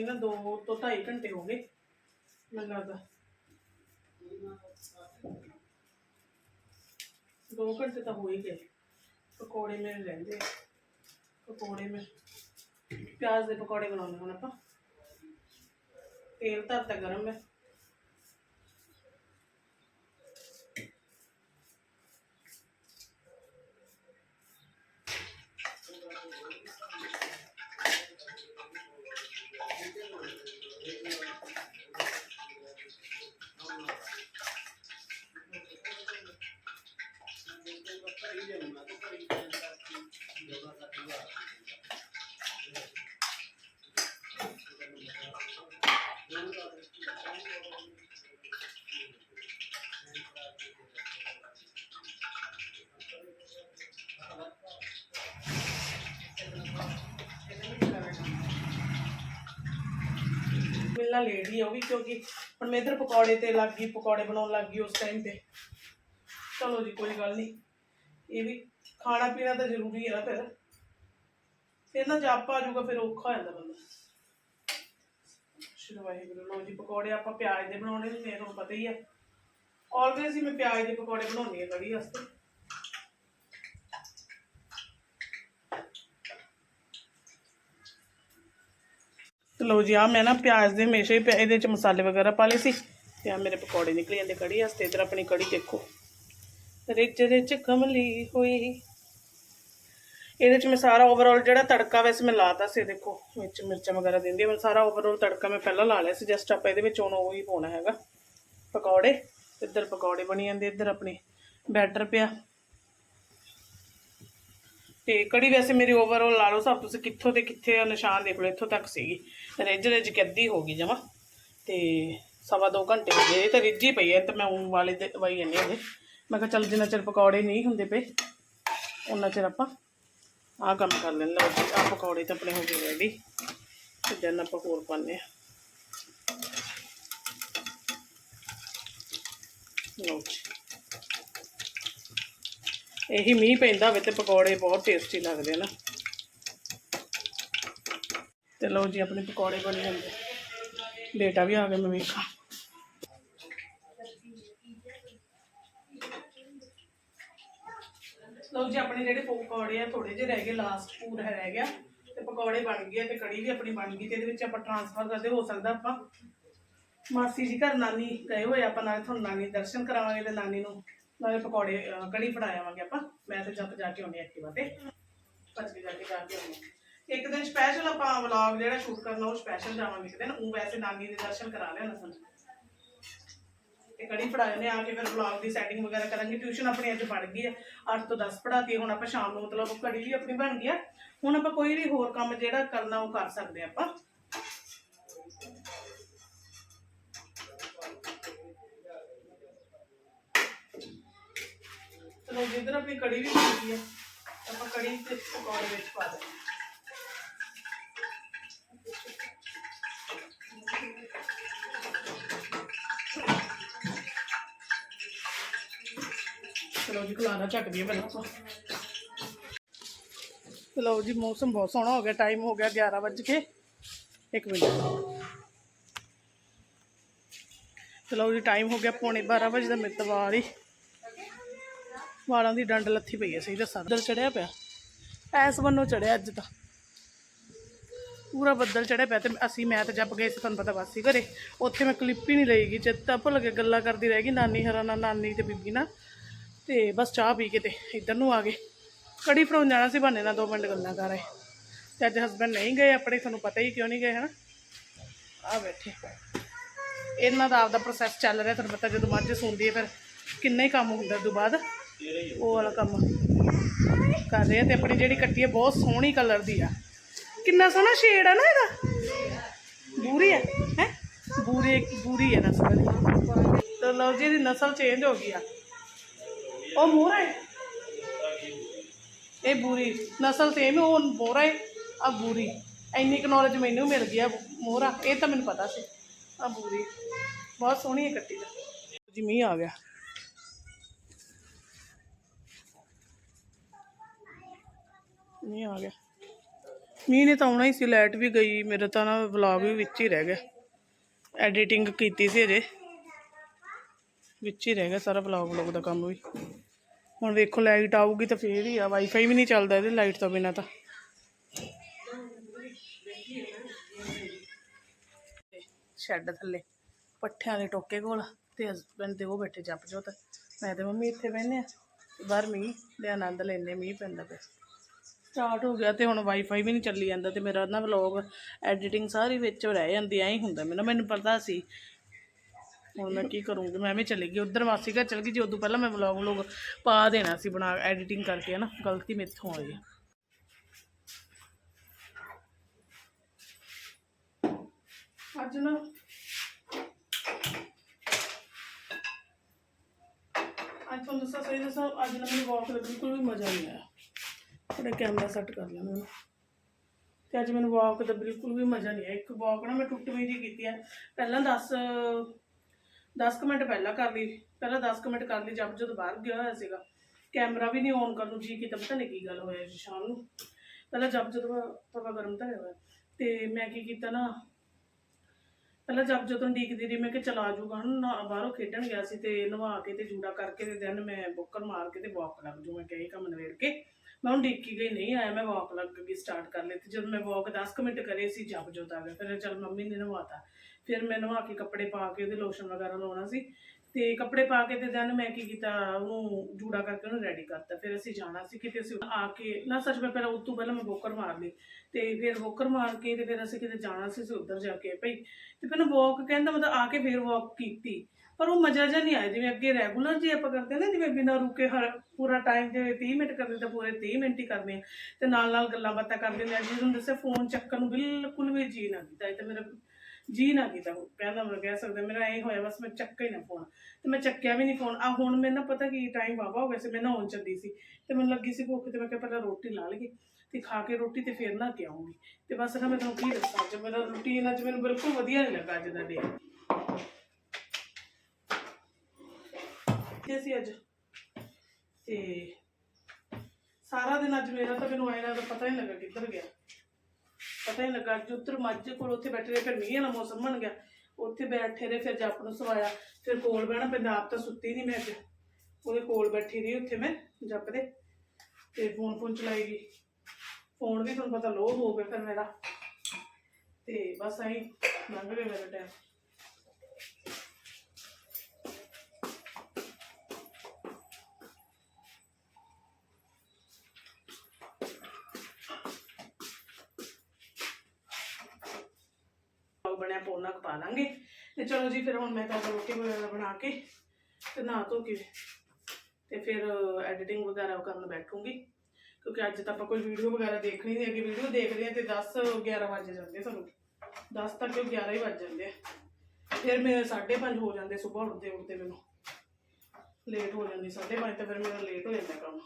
ਕੜੀ ਤਾਂ ਆਪਣੀ ਨਾ 2 ਤੋਂ 2.5 ਘੰਟੇ ਹੋ ਗਏ, ਮੈਨੂੰ ਲੱਗਦਾ। 2 ਘੰਟੇ ਤਾਂ ਹੋ ਹੀ ਗਏ। ਪਕੌੜੇ ਮੇਰੇ ਰਹਿੰਦੇ ਆ। ਪਕੌੜੇ ਮੈਂ, ਪਿਆਜ਼ ਦੇ ਪਕੌੜੇ ਬਣਾਉਣੇ ਹੁਣ ਆਪਾਂ। ਤੇਲ ਮਿਲਣਾ ਲੇਟ ਹੀ ਆ ਉਹ ਵੀ ਕਿਉਂਕਿ ਹੁਣ ਮੈਂ ਇਧਰ ਪਕੌੜੇ ਤੇ ਲੱਗ ਗਈ ਪਕੌੜੇ ਬਣਾਉਣ ਲੱਗ ਗਈ ਉਸ ਟਾਈਮ ਤੇ ਚਲੋ ਜੀ ਕੋਈ ਗੱਲ ਨਹੀਂ ਇਹ ਵੀ ਖਾਣਾ ਪੀਣਾ ਤਾਂ ਜ਼ਰੂਰੀ ਹੈ ਨਾ ਫਿਰ ਫਿਰ ਨਾ ਜਾਪਾ ਆ ਜਾਊਗਾ, ਫਿਰ ਔਖਾ ਹੋ ਜਾਂਦਾ ਬੰਦਾ। ਸ਼ੁਰੂ ਵਾਹਿਗੁਰੂ, ਲਓ ਜੀ, ਪਕੌੜੇ ਆਪਾਂ ਪਿਆਜ਼ ਦੇ ਬਣਾਉਣੇ ਨੇ ਮੈਨੂੰ ਪਤਾ ਹੀ ਆ। ਆਲਵੇਜ਼ ਹੀ ਮੈਂ ਪਿਆਜ਼ ਦੇ ਪਕੌੜੇ ਬਣਾਉਣੀ ਆ ਕੜੀ ਵਾਸਤੇ। ਤੇ ਲਓ ਜੀ ਆ ਮੈਂ ਨਾ ਪਿਆਜ਼ ਦੇ ਹਮੇਸ਼ਾ ਹੀ ਪਿਆ- ਇਹਦੇ ਚ ਮਸਾਲੇ ਵਗੈਰਾ ਪਾ ਲਏ ਸੀ, ਤੇ ਆ ਮੇਰੇ ਪਕੌੜੇ ਨਿਕਲ ਜਾਂਦੇ ਕੜੀ ਵਾਸਤੇ। ਇਧਰ ਆਪਣੀ ਕੜੀ ਦੇਖੋ। ਰਿਚ ਰਿਚ ਕਮਲੀ ਹੋਈ। ਇਹਦੇ ਚ ਮੈਂ ਸਾਰਾ ਓਵਰਆਲ ਜਿਹੜਾ ਤੜਕਾ ਵੈਸੇ ਮੈਂ ਲਾਤਾ ਸੀ, ਦੇਖੋ, ਵਿੱਚ ਮਿਰਚਾਂ ਵਗੈਰਾ ਦਿੰਦੀ ਆ ਮੈਂ ਸਾਰਾ ਓਵਰਆਲ ਤੜਕਾ ਮੈਂ ਪਹਿਲਾਂ ਲਾ ਲਿਆ ਸੀ ਜਸਟ ਆਪਾਂ ਇਹਦੇ ਵਿੱਚ ਹੁਣ ਉਹ ਹੀ ਪਾਉਣਾ ਹੈਗਾ। ਪਕੌੜੇ, ਇੱਧਰ ਪਕੌੜੇ ਬਣੀ ਜਾਂਦੇ, ਇੱਧਰ ਆਪਣੀ ਬੈਟਰ ਪਿਆ। ਤੇ ਕੜੀ ਵੈਸੇ ਮੇਰੀ ਓਵਰਆਲ ਲਾ ਲਓ, ਸਭ ਤੁਸੀਂ ਕਿੱਥੋਂ ਤੇ ਕਿੱਥੇ ਆ ਨਿਸ਼ਾਨ ਦੇਖ ਲਓ, ਇੱਥੋਂ ਤੱਕ ਸੀਗੀ। ਰਿੱਝ ਰਿੱਝ ਕੇ ਅੱਧੀ ਹੋ ਗਈ ਜਮਾ। ਤੇ ਸਵਾ ਦੋ ਘੰਟੇ ਹੋ ਗਏ, ਇਹ ਤਾਂ ਰਿੱਝੀ ਪਈ ਹੈ ਤੇ ਮੈਂ ਉਹ ਵਾਲੇ ਦੇ ਵਾਈ ਜਾਂਦੀ ਹਾਂ। ਮੈਂ ਕਿਹਾ ਚੱਲ ਜਿੰਨਾ ਚਿਰ ਪਕੌੜੇ ਨਹੀਂ ਹੁੰਦੇ ਪਏ ਉਹਨਾਂ ਚਿਰ ਆਪਾਂ ਆਹ ਕੰਮ ਕਰ ਲੈਣ ਲਓ ਜੀ, ਆਹ ਪਕੌੜੇ ਤਾਂ ਆਪਣੇ ਹੋ ਗਏ ਰੈਡੀ ਤੇ ਜਨ ਆਪਾਂ ਹੋਰ ਪਾਉਂਦੇ ਆ ਲਓ ਜੀ। ਇਹੀ ਮੀਂਹ ਪੈਂਦਾ ਹੋਵੇ ਤੇ ਪਕੌੜੇ ਬਹੁਤ ਟੇਸਟੀ ਲੱਗਦੇ ਨਾ। ਤੇ ਲਓ ਜੀ, ਆਪਣੇ ਪਕੌੜੇ ਬਣ ਜਾਂਦੇ। ਬੇਟਾ ਵੀ ਆ ਗਿਆ, ਮੈਂ ਵੇਖਾਂ ਲਓ ਜੀ ਆਪਣੇ ਜਿਹੜੇ ਪਕੌੜੇ ਆ ਥੋੜੇ ਜਿਹੇ ਰਹਿ ਗਏ ਲਾਸਟ ਪੂਰ ਹੈ ਰਹਿ ਗਿਆ। ਤੇ ਪਕੌੜੇ ਬਣ ਗਏ ਆ ਤੇ ਕੜੀ ਵੀ ਆਪਣੀ ਬਣ ਗਈ ਤੇ ਇਹਦੇ ਵਿੱਚ ਆਪਾਂ ਟ੍ਰਾਂਸਫਰ ਕਰਦੇ ਹੋ ਸਕਦਾ ਆਪਾਂ ਮਾਸੀ ਜੀ ਘਰ ਨਾਨੀ ਗਏ ਹੋਏ ਆਪਾਂ ਨਾਲੇ ਤੁਹਾਨੂੰ ਨਾਨੀ ਦੇ ਦਰਸ਼ਨ ਕਰਾਵਾਂਗੇ ਤੇ ਨਾਨੀ ਨੂੰ ਨਾਲੇ ਪਕੌੜੇ ਅਹ, ਕੜੀ ਫੜਾਵਾਂਗੇ ਆਪਾਂ। ਮੈਂ ਤੇ ਜਦ ਜਾ ਕੇ ਆਉਣੀ ਐਕਟਿਵਾ ਤੇ। ਭੱਜ ਕੇ ਜਾ ਕੇ ਜਾ ਕੇ ਆਉਣੀ ਇੱਕ ਦਿਨ ਸਪੈਸ਼ਲ ਆਪਾਂ ਵਲੌਗ ਜਿਹੜਾ ਸ਼ੂਟ ਕਰਨਾ ਉਹ ਸਪੈਸ਼ਲ ਜਾਵਾਂਗੇ ਇੱਕ ਦਿਨ। ਉਹ ਵੈਸੇ ਨਾਨੀ ਦੇ ਦਰਸ਼ਨ ਕਰਾ ਲਿਆ ਸਾਨੂੰ। ਤੇ ਕੜੀ ਪੜਾਏ ਨੇ, ਆ ਕੇ ਫਿਰ ਵਲੌਗ ਦੀ ਸੈਟਿੰਗ ਵਗੈਰਾ ਕਰਾਂਗੇ। ਟਿਊਸ਼ਨ ਆਪਣੀ ਅੱਜ ਪੜ ਗਈ ਹੈ 8 ਤੋਂ 10 ਪੜਾਤੀ ਹੁਣ ਆਪਾਂ ਸ਼ਾਮ ਨੂੰ ਮਤਲਬ ਕੜੀ ਵੀ ਆਪਣੀ ਬਣ ਗਈ ਆ। ਹੁਣ ਆਪਾਂ ਕੋਈ ਵੀ ਹੋਰ ਕੰਮ ਜਿਹੜਾ ਕਰਨਾ ਉਹ ਕਰ ਸਕਦੇ ਆਪਾਂ। ਚਲੋ ਜਿੱਧਰ ਆਪਣੀ ਕੜੀ ਵੀ ਬਣ ਗਈ ਆ, ਆਪਾਂ ਕੜੀ ਤੇ ਪਕੌੜੇ ਵਿੱਚ ਪਾ ਦਿੰਦੇ ਹਾਂ। ਚਲੋ ਜੀ ਖਲਾਰਾ ਚੱਕ ਦਈਏ ਪਹਿਲਾਂ ਆਪਾਂ। ਚਲੋ ਜੀ, ਮੌਸਮ ਬਹੁਤ ਸੋਹਣਾ ਹੋ ਗਿਆ ਟਾਈਮ ਹੋ ਗਿਆ 11 ਵਜੇ ਕੇ 1 ਮਿੰਟ ਚਲੋ ਜੀ ਟਾਈਮ ਹੋ ਗਿਆ ਪੌਣੇ 12 ਵਜੇ ਦਾ ਮਿੱਤਵਾਰ ਹੀ ਵਾਲਾਂ ਦੀ ਡੰਡ ਲੱਥੀ ਪਈ ਹੈ, ਸਹੀ ਦੱਸਾਂ। ਬੱਦਲ ਚੜਿਆ ਪਿਆ? ਐਸ ਬੰਨੋਂ ਚੜਿਆ ਅੱਜ ਤਾਂ। ਪੂਰਾ ਬੱਦਲ ਚੜਿਆ ਪਿਆ ਤੇ ਅਸੀਂ ਮੈਂ ਤੇ ਜੱਪ ਗਏ ਸੀ, ਤੁਹਾਨੂੰ ਪਤਾ ਵਾਸੀ ਘਰੇ। ਉੱਥੇ ਮੈਂ ਕਲਿੱਪ ਹੀ ਨਹੀਂ ਲਈਗੀ ਚੇਤਾ ਭੁੱਲ ਕੇ ਗੱਲਾਂ ਕਰਦੀ ਰਹਿ ਗਈ, ਨਾਨੀ ਹਰਾਂ ਨਾਲ ਨਾਨੀ ਤੇ ਬੀਬੀ ਨਾਲ ਤੇ ਬਸ ਚਾਹ ਪੀ ਕੇ ਤੇ ਇੱਧਰ ਨੂੰ ਆ ਗਏ। ਕੜੀ ਫੜਾਉਣ ਜਾਣਾ ਸੀ, ਬਹਾਨੇ ਨਾਲ ਦੋ ਮਿੰਟ ਗੱਲਾਂ ਕਰ ਰਹੇ ਤੇ ਅੱਜ ਹਸਬੰਡ ਨਹੀਂ ਗਏ ਆਪਣੇ, ਤੁਹਾਨੂੰ ਪਤਾ ਹੀ ਕਿਉਂ ਨਹੀਂ ਗਏ, ਹਨਾ? ਆ ਬੈਠੇ। ਇਹਨਾਂ ਦਾ ਆਪਦਾ ਪ੍ਰੋਸੈਸ ਚੱਲ ਰਿਹਾ, ਤੁਹਾਨੂੰ ਪਤਾ ਜਦੋਂ ਮੱਝ ਸੌਂਦੀ ਹੈ, ਫਿਰ ਕਿੰਨਾ ਹੀ ਕੰਮ ਹੁੰਦਾ ਉਦੋਂ ਬਾਅਦ। ਉਹ ਵਾਲਾ ਕੰਮ ਕਰ ਰਹੇ ਆ ਤੇ ਆਪਣੀ ਜਿਹੜੀ ਕੱਟੀ ਹੈ, ਬਹੁਤ ਸੋਹਣੀ ਕਲਰ ਦੀ ਆ। ਕਿੰਨਾ ਸੋਹਣਾ ਸ਼ੇਡ ਆ ਨਾ ਇਹਦਾ। ਬੂਰੀ ਹੈ ਹੈ? ਬੂਰੀ ਬੂਰੀ ਹੈ ਨਸਲ। ਦੀ ਲਓ ਜੀ, ਇਹਦੀ ਨਸਲ ਚੇਂਜ ਹੋ ਗਈ ਆ। ਉਹ ਮੋਹਰਾ ਹੈ। ਇਹ ਬੂਰੀ। ਨਸਲ ਸੇਮ ਉਹ ਮੋਹਰਾ ਹੈ। ਆ ਬੂਰੀ। ਇੰਨੀ ਕੁ ਨੌਲੇਜ ਮੈਨੂੰ ਮਿਲ ਗਈ ਆ ਮੋਹਰਾ। ਇਹ ਤਾਂ ਮੈਨੂੰ ਪਤਾ ਸੀ। ਆ ਬੂਰੀ। ਬਹੁਤ ਸੋਹਣੀ ਹੈ ਕੱਟੀ ਦਾ ਜੀ, ਮੀਂਹ ਆ ਗਿਆ। ਮੀਂਹ ਆ ਗਿਆ। ਮੀਂਹ ਨੇ ਤਾਂ ਆਉਣਾ ਹੀ ਸੀ। ਲਾਈਟ ਵੀ ਗਈ। ਮੇਰਾ ਤਾਂ ਨਾ ਵਲੌਗ ਵੀ ਵਿੱਚ ਹੀ ਰਹਿ ਗਿਆ। ਐਡੀਟਿੰਗ ਕੀਤੀ ਸੀ ਅਜੇ। ਵਿੱਚ ਹੀ ਰਹਿ ਗਿਆ ਸਾਰਾ ਵਲੌਗ ਵਲੌਗ ਦਾ ਕੰਮ ਵੀ। ਹੁਣ ਵੇਖੋ ਲਾਈਟ ਆਊਗੀ ਤਾਂ ਫੇਰ ਹੀ ਆ ਵਾਈਫਾਈ ਵੀ ਨਹੀਂ ਚੱਲਦਾ ਇਹਦੇ ਲਾਈਟ ਤੋਂ ਬਿਨਾ ਤਾਂ। ਸ਼ੈੱਡ ਥੱਲੇ, ਪੱਠਿਆਂ ਦੇ ਟੋਕੇ ਕੋਲ, ਤੇ ਹਸਬੰਡ ਦੇ ਉਹ ਬੈਠੇ ਜੱਪ ਜੋਤ ਮੈਂ ਤੇ ਮੰਮੀ ਇੱਥੇ ਬਹਿੰਦੇ ਆ, ਬਾਹਰ ਮੀਂਹ ਦੇ ਆਨੰਦ ਲੈਂਦੇ ਮੀਂਹ ਪੈਂਦਾ ਪਿਆ। ਸਟਾਰਟ ਹੋ ਗਿਆ ਤੇ ਹੁਣ ਵਾਈਫਾਈ ਵੀ ਨਹੀਂ ਚੱਲੀ ਜਾਂਦਾ ਤੇ ਮੇਰਾ ਨਾ ਵਲੌਗ ਐਡੀਟਿੰਗ ਸਾਰੀ ਵਿੱਚ ਰਹਿ ਜਾਂਦੀ, ਐਂ ਹੀ ਹੁੰਦਾ। ਮੈਨੂੰ ਮੈਨੂੰ ਪਤਾ ਸੀ ਹੁਣ ਮੈਂ ਕੀ ਕਰੂੰਗੀ? ਮੈਂ ਵੀ ਚਲੀ ਗਈ, ਉਧਰ ਮਾਸੀ ਘਰ ਚਲ ਗਈ ਜੀ, ਉਦੋਂ ਪਹਿਲਾਂ ਮੈਂ ਵਲੌਗ ਵਲੋਗ ਪਾ ਦੇਣਾ ਸੀ, ਬਣਾ ਐਡੀਟਿੰਗ ਕਰਕੇ ਨਾ ਗਲਤੀ ਮੇਥੋਂ ਆਈ ਹੈ ਅੱਜ ਨਾ ਅੱਜ ਤੁਹਾਨੂੰ ਦੱਸਾਂ, ਸਹੀ ਦੱਸਾਂ, ਅੱਜ ਨਾ ਮੈਨੂੰ ਵਾਕ ਦਾ ਬਿਲਕੁਲ ਵੀ ਮਜ਼ਾ ਨਹੀਂ ਆਇਆ। ਥੋੜਾ ਕੈਮਰਾ ਸੈੱਟ ਕਰ ਲਿਆ ਮੈਨੂੰ ਤੇ ਅੱਜ ਮੈਨੂੰ ਵਾਕ ਦਾ ਬਿਲਕੁਲ ਵੀ ਮਜ਼ਾ ਨਹੀਂ ਆਇਆ। ਇੱਕ ਵਾਕ ਨਾ ਮੈਂ ਟੁੱਟਵੀਂ ਜੀ ਕੀਤੀ ਹੈ ਪਹਿਲਾਂ 10 10 ਮਿੰਟ ਪਹਿਲਾਂ ਕਰ ਲਈ, ਪਹਿਲਾਂ 10 ਮਿੰਟ ਕਰ ਲਈ ਜਦ ਜਦੋਂ ਬਾਹਰ ਗਿਆ ਹੋਇਆ ਸੀਗਾ। ਕੈਮਰਾ ਵੀ ਨਹੀਂ ਔਨ ਕਰਨ ਨੂੰ ਜੀ ਕੀਤਾ, ਪਤਾ ਨਹੀਂ ਕੀ ਗੱਲ ਹੋਇਆ ਸ਼ਾਮ ਨੂੰ। ਪਹਿਲਾਂ ਜਦ ਜਦੋਂ ਤਵਾ ਗਰਮ ਧਰਿਆ ਹੋਇਆ, ਤੇ ਮੈਂ ਕੀ ਕੀਤਾ ਨਾ, ਪਹਿਲਾਂ ਜਦ ਜਦੋਂ ਡੀਕਦੀ ਰਹੀ, ਮੈਂ ਕਿ ਚਲਾ ਜੂਗਾ ਹੁਣ ਬਾਹਰੋਂ ਖੇਡਣ ਗਿਆ ਸੀ ਤੇ ਨਵਾ ਕੇ ਤੇ ਜੂੜਾ ਕਰਕੇ ਤੇ ਦਿਨ ਮੈਂ ਬੁੱਕਰ ਮਾਰ ਕੇ ਤੇ ਵਾਕ ਲੱਗ ਜੂ ਮੈਂ ਕਹੇ ਕੰਮ ਨਵੇੜ ਕੇ। ਮੈਂ ਹੁਣ ਡਿੱਕੀ ਗਈ, ਨਹੀਂ ਆਇਆ, ਮੈਂ ਵਾਕ ਲੱਗ ਗਈ ਸਟਾਰਟ ਕਰ ਲਈ ਤੇ ਜਦੋਂ ਮੈਂ ਵਾਕ 10 ਕੁ ਮਿੰਟ ਕਰੇ ਸੀ ਜਪ ਜੋਤ ਆ ਗਿਆ ਫਿਰ ਚਲ ਮੰਮੀ ਨੇ ਨਵਾਤਾ। ਫਿਰ ਮੈਂ ਨਵਾ ਕੇ ਕੱਪੜੇ ਪਾ ਕੇ ਉਹਦੇ ਲੋਸ਼ਨ ਵਗੈਰਾ ਲਾਉਣਾ ਸੀ ਤੇ ਕੱਪੜੇ ਪਾ ਕੇ ਤੇ ਦੈਨ ਮੈਂ ਕੀ ਕੀਤਾ, ਉਹਨੂੰ ਜੂੜਾ ਕਰਕੇ ਉਹਨੂੰ ਰੈਡੀ ਕਰਤਾ। ਫਿਰ ਅਸੀਂ ਜਾਣਾ ਸੀ ਕਿਤੇ ਅਸੀਂ ਆ ਕੇ, ਨਾ ਸੱਚ ਮੈਂ ਪਹਿਲਾਂ ਉਸ ਤੋਂ ਪਹਿਲਾਂ ਮੈਂ ਬੋਕਰ ਮਾਰ ਲਈ ਤੇ ਫਿਰ ਬੋਕਰ ਮਾਰ ਕੇ ਤੇ ਫਿਰ ਅਸੀਂ ਕਿਤੇ ਜਾਣਾ ਸੀ, ਅਸੀਂ ਉੱਧਰ ਜਾ ਕੇ ਭਈ ਤੇ ਫਿਰ ਵਾਕ ਕਹਿੰਦਾ ਮਤਲਬ ਆ ਕੇ ਫਿਰ ਵਾਕ ਕੀਤੀ। ਪਰ ਉਹ ਮਜ਼ਾ ਜਿਹਾ ਨਹੀਂ ਆਇਆ, ਜਿਵੇਂ ਅੱਗੇ ਰੈਗੂਲਰ ਜੇ ਆਪਾਂ ਕਰਦੇ ਨਾ, ਜਿਵੇਂ ਬਿਨਾਂ ਰੁਕੇ ਹਰ ਪੂਰਾ ਟਾਈਮ ਜਿਵੇਂ 30 ਮਿੰਟ ਕਰਦੇ ਤਾਂ ਪੂਰੇ 30 ਮਿੰਟ ਹੀ ਕਰਦੇ ਆ ਤੇ ਨਾਲ ਨਾਲ ਗੱਲਾਂ ਬਾਤਾਂ ਕਰਦੇ ਨੇ ਅੱਜ ਤੁਹਾਨੂੰ ਦੱਸਿਆ ਫੋਨ ਚੱਕਣ ਨੂੰ ਬਿਲਕੁਲ ਵੀ ਜੀ ਨਾ ਕੀਤਾ, ਇਹ ਤਾਂ ਮੇਰਾ ਜੀ ਨਾ ਕੀਤਾ ਕਹਿੰਦਾ ਮੈਂ ਕਹਿ ਸਕਦਾ, ਮੇਰਾ ਇਹ ਹੋਇਆ, ਬਸ ਮੈਂ ਚੱਕਾ ਹੀ ਨਾ ਫੋਨ ਤੇ ਮੈਂ ਚੱਕਿਆ ਵੀ ਨਹੀਂ ਫੋਨ ਆ ਹੁਣ ਮੈਨੂੰ ਨਾ ਪਤਾ ਕੀ ਟਾਈਮ ਵਾਵਾ ਹੋ ਗਿਆ ਸੀ, ਮੈਂ ਨਹਾਉਣ ਚੱਲੀ ਸੀ, ਤੇ ਮੈਨੂੰ ਲੱਗੀ ਸੀ ਭੁੱਖ, ਤੇ ਮੈਂ ਕਿਹਾ ਪਹਿਲਾਂ ਰੋਟੀ ਲਾ ਲਈਏ, ਤੇ ਖਾ ਕੇ ਰੋਟੀ ਤੇ ਫਿਰ ਨਾ ਕੇ ਆਉਂਗੀ, ਤੇ ਬਸ ਨਾ ਮੈਂ ਤੁਹਾਨੂੰ ਕੀ ਦੱਸਾਂ ਜੇ ਮੇਰਾ ਰੂਟੀਨ ਅੱਜ ਮੈਨੂੰ ਬਿਲਕੁਲ ਵਧੀਆ ਨਹੀਂ ਲੱਗਾ ਅੱਜ ਦਾ ਡੇ ਤੇ ਸੀ ਅੱਜ। ਤੇ ਸਾਰਾ ਦਿਨ ਅੱਜ ਮੇਰਾ ਤਾਂ ਮੈਨੂੰ ਆਇਨਾ ਦਾ ਪਤਾ ਹੀ ਲੱਗਾ ਕਿੱਧਰ ਗਿਆ। ਪਤਾ ਹੀ ਲੱਗਾ, ਅੱਜ ਉੱਤਰ ਮੱਝ ਕੋਲ ਉੱਥੇ ਬੈਠੇ ਰਹੇ, ਫਿਰ ਮੀਂਹ ਵਾਲਾ ਮੌਸਮ ਬਣ ਗਿਆ। ਉੱਥੇ ਬੈਠੇ ਰਹੇ, ਫਿਰ ਜੱਪ ਨੂੰ ਸਵਾਇਆ। ਫਿਰ ਕੋਲ ਬਹਿਣਾ ਪੈਂਦਾ, ਆਪ ਤਾਂ ਸੁੱਤੀ ਨਹੀਂ ਮੈਂ ਅੱਜ। ਉਹਦੇ ਕੋਲ ਬੈਠੀ ਰਹੀ, ਉੱਥੇ ਮੈਂ ਜੱਪ ਦੇ। ਤੇ ਫੋਨ ਫੋਨ ਚਲਾਈ ਗਈ। ਫੋਨ ਵੀ ਤੁਹਾਨੂੰ ਪਤਾ ਲੋ ਹੋ ਗਿਆ ਫਿਰ ਮੇਰਾ। ਤੇ ਬਸ ਐਂ ਲੰਘ ਗਿਆ ਮੇਰਾ ਟਾਈਮ ਬਣਿਆ ਪੋਨਾ ਪਾ ਲਾਂਗੇ। ਤੇ ਚਲੋ ਜੀ, ਫਿਰ ਹੁਣ ਮੈਂ ਤਾਂ ਰੋਟੀ ਵਗੈਰਾ ਬਣਾ ਕੇ ਤੇ ਨਹਾ ਧੋ ਕੇ ਤੇ ਫਿਰ ਐਡੀਟਿੰਗ ਵਗੈਰਾ ਕਰਨ ਬੈਠੂੰਗੀ। ਕਿਉਂਕਿ ਅੱਜ ਤਾਂ ਆਪਾਂ ਕੋਈ ਵੀਡੀਓ ਵਗੈਰਾ ਦੇਖਣੀ ਨਹੀਂ ਹੈਗੀ। ਵੀਡੀਓ ਦੇਖਦੇ ਹਾਂ ਤੇ 10 11 ਵਜੇ ਜਾਂਦੇ ਸਾਨੂੰ। 10 ਤੱਕ 11 ਹੀ ਵੱਜ ਜਾਂਦੇ ਆ। ਫਿਰ ਮੇਰੇ 5:30 ਹੋ ਜਾਂਦੇ ਸਵੇਰ ਉੱਠਦੇ ਉੱਠਦੇ ਮੈਨੂੰ। ਲੇਟ ਹੋ ਜਾਂਦੀ 5:30 ਤੇ ਫਿਰ ਮੇਰਾ ਲੇਟ ਹੋ ਜਾਂਦਾ ਕੰਮ।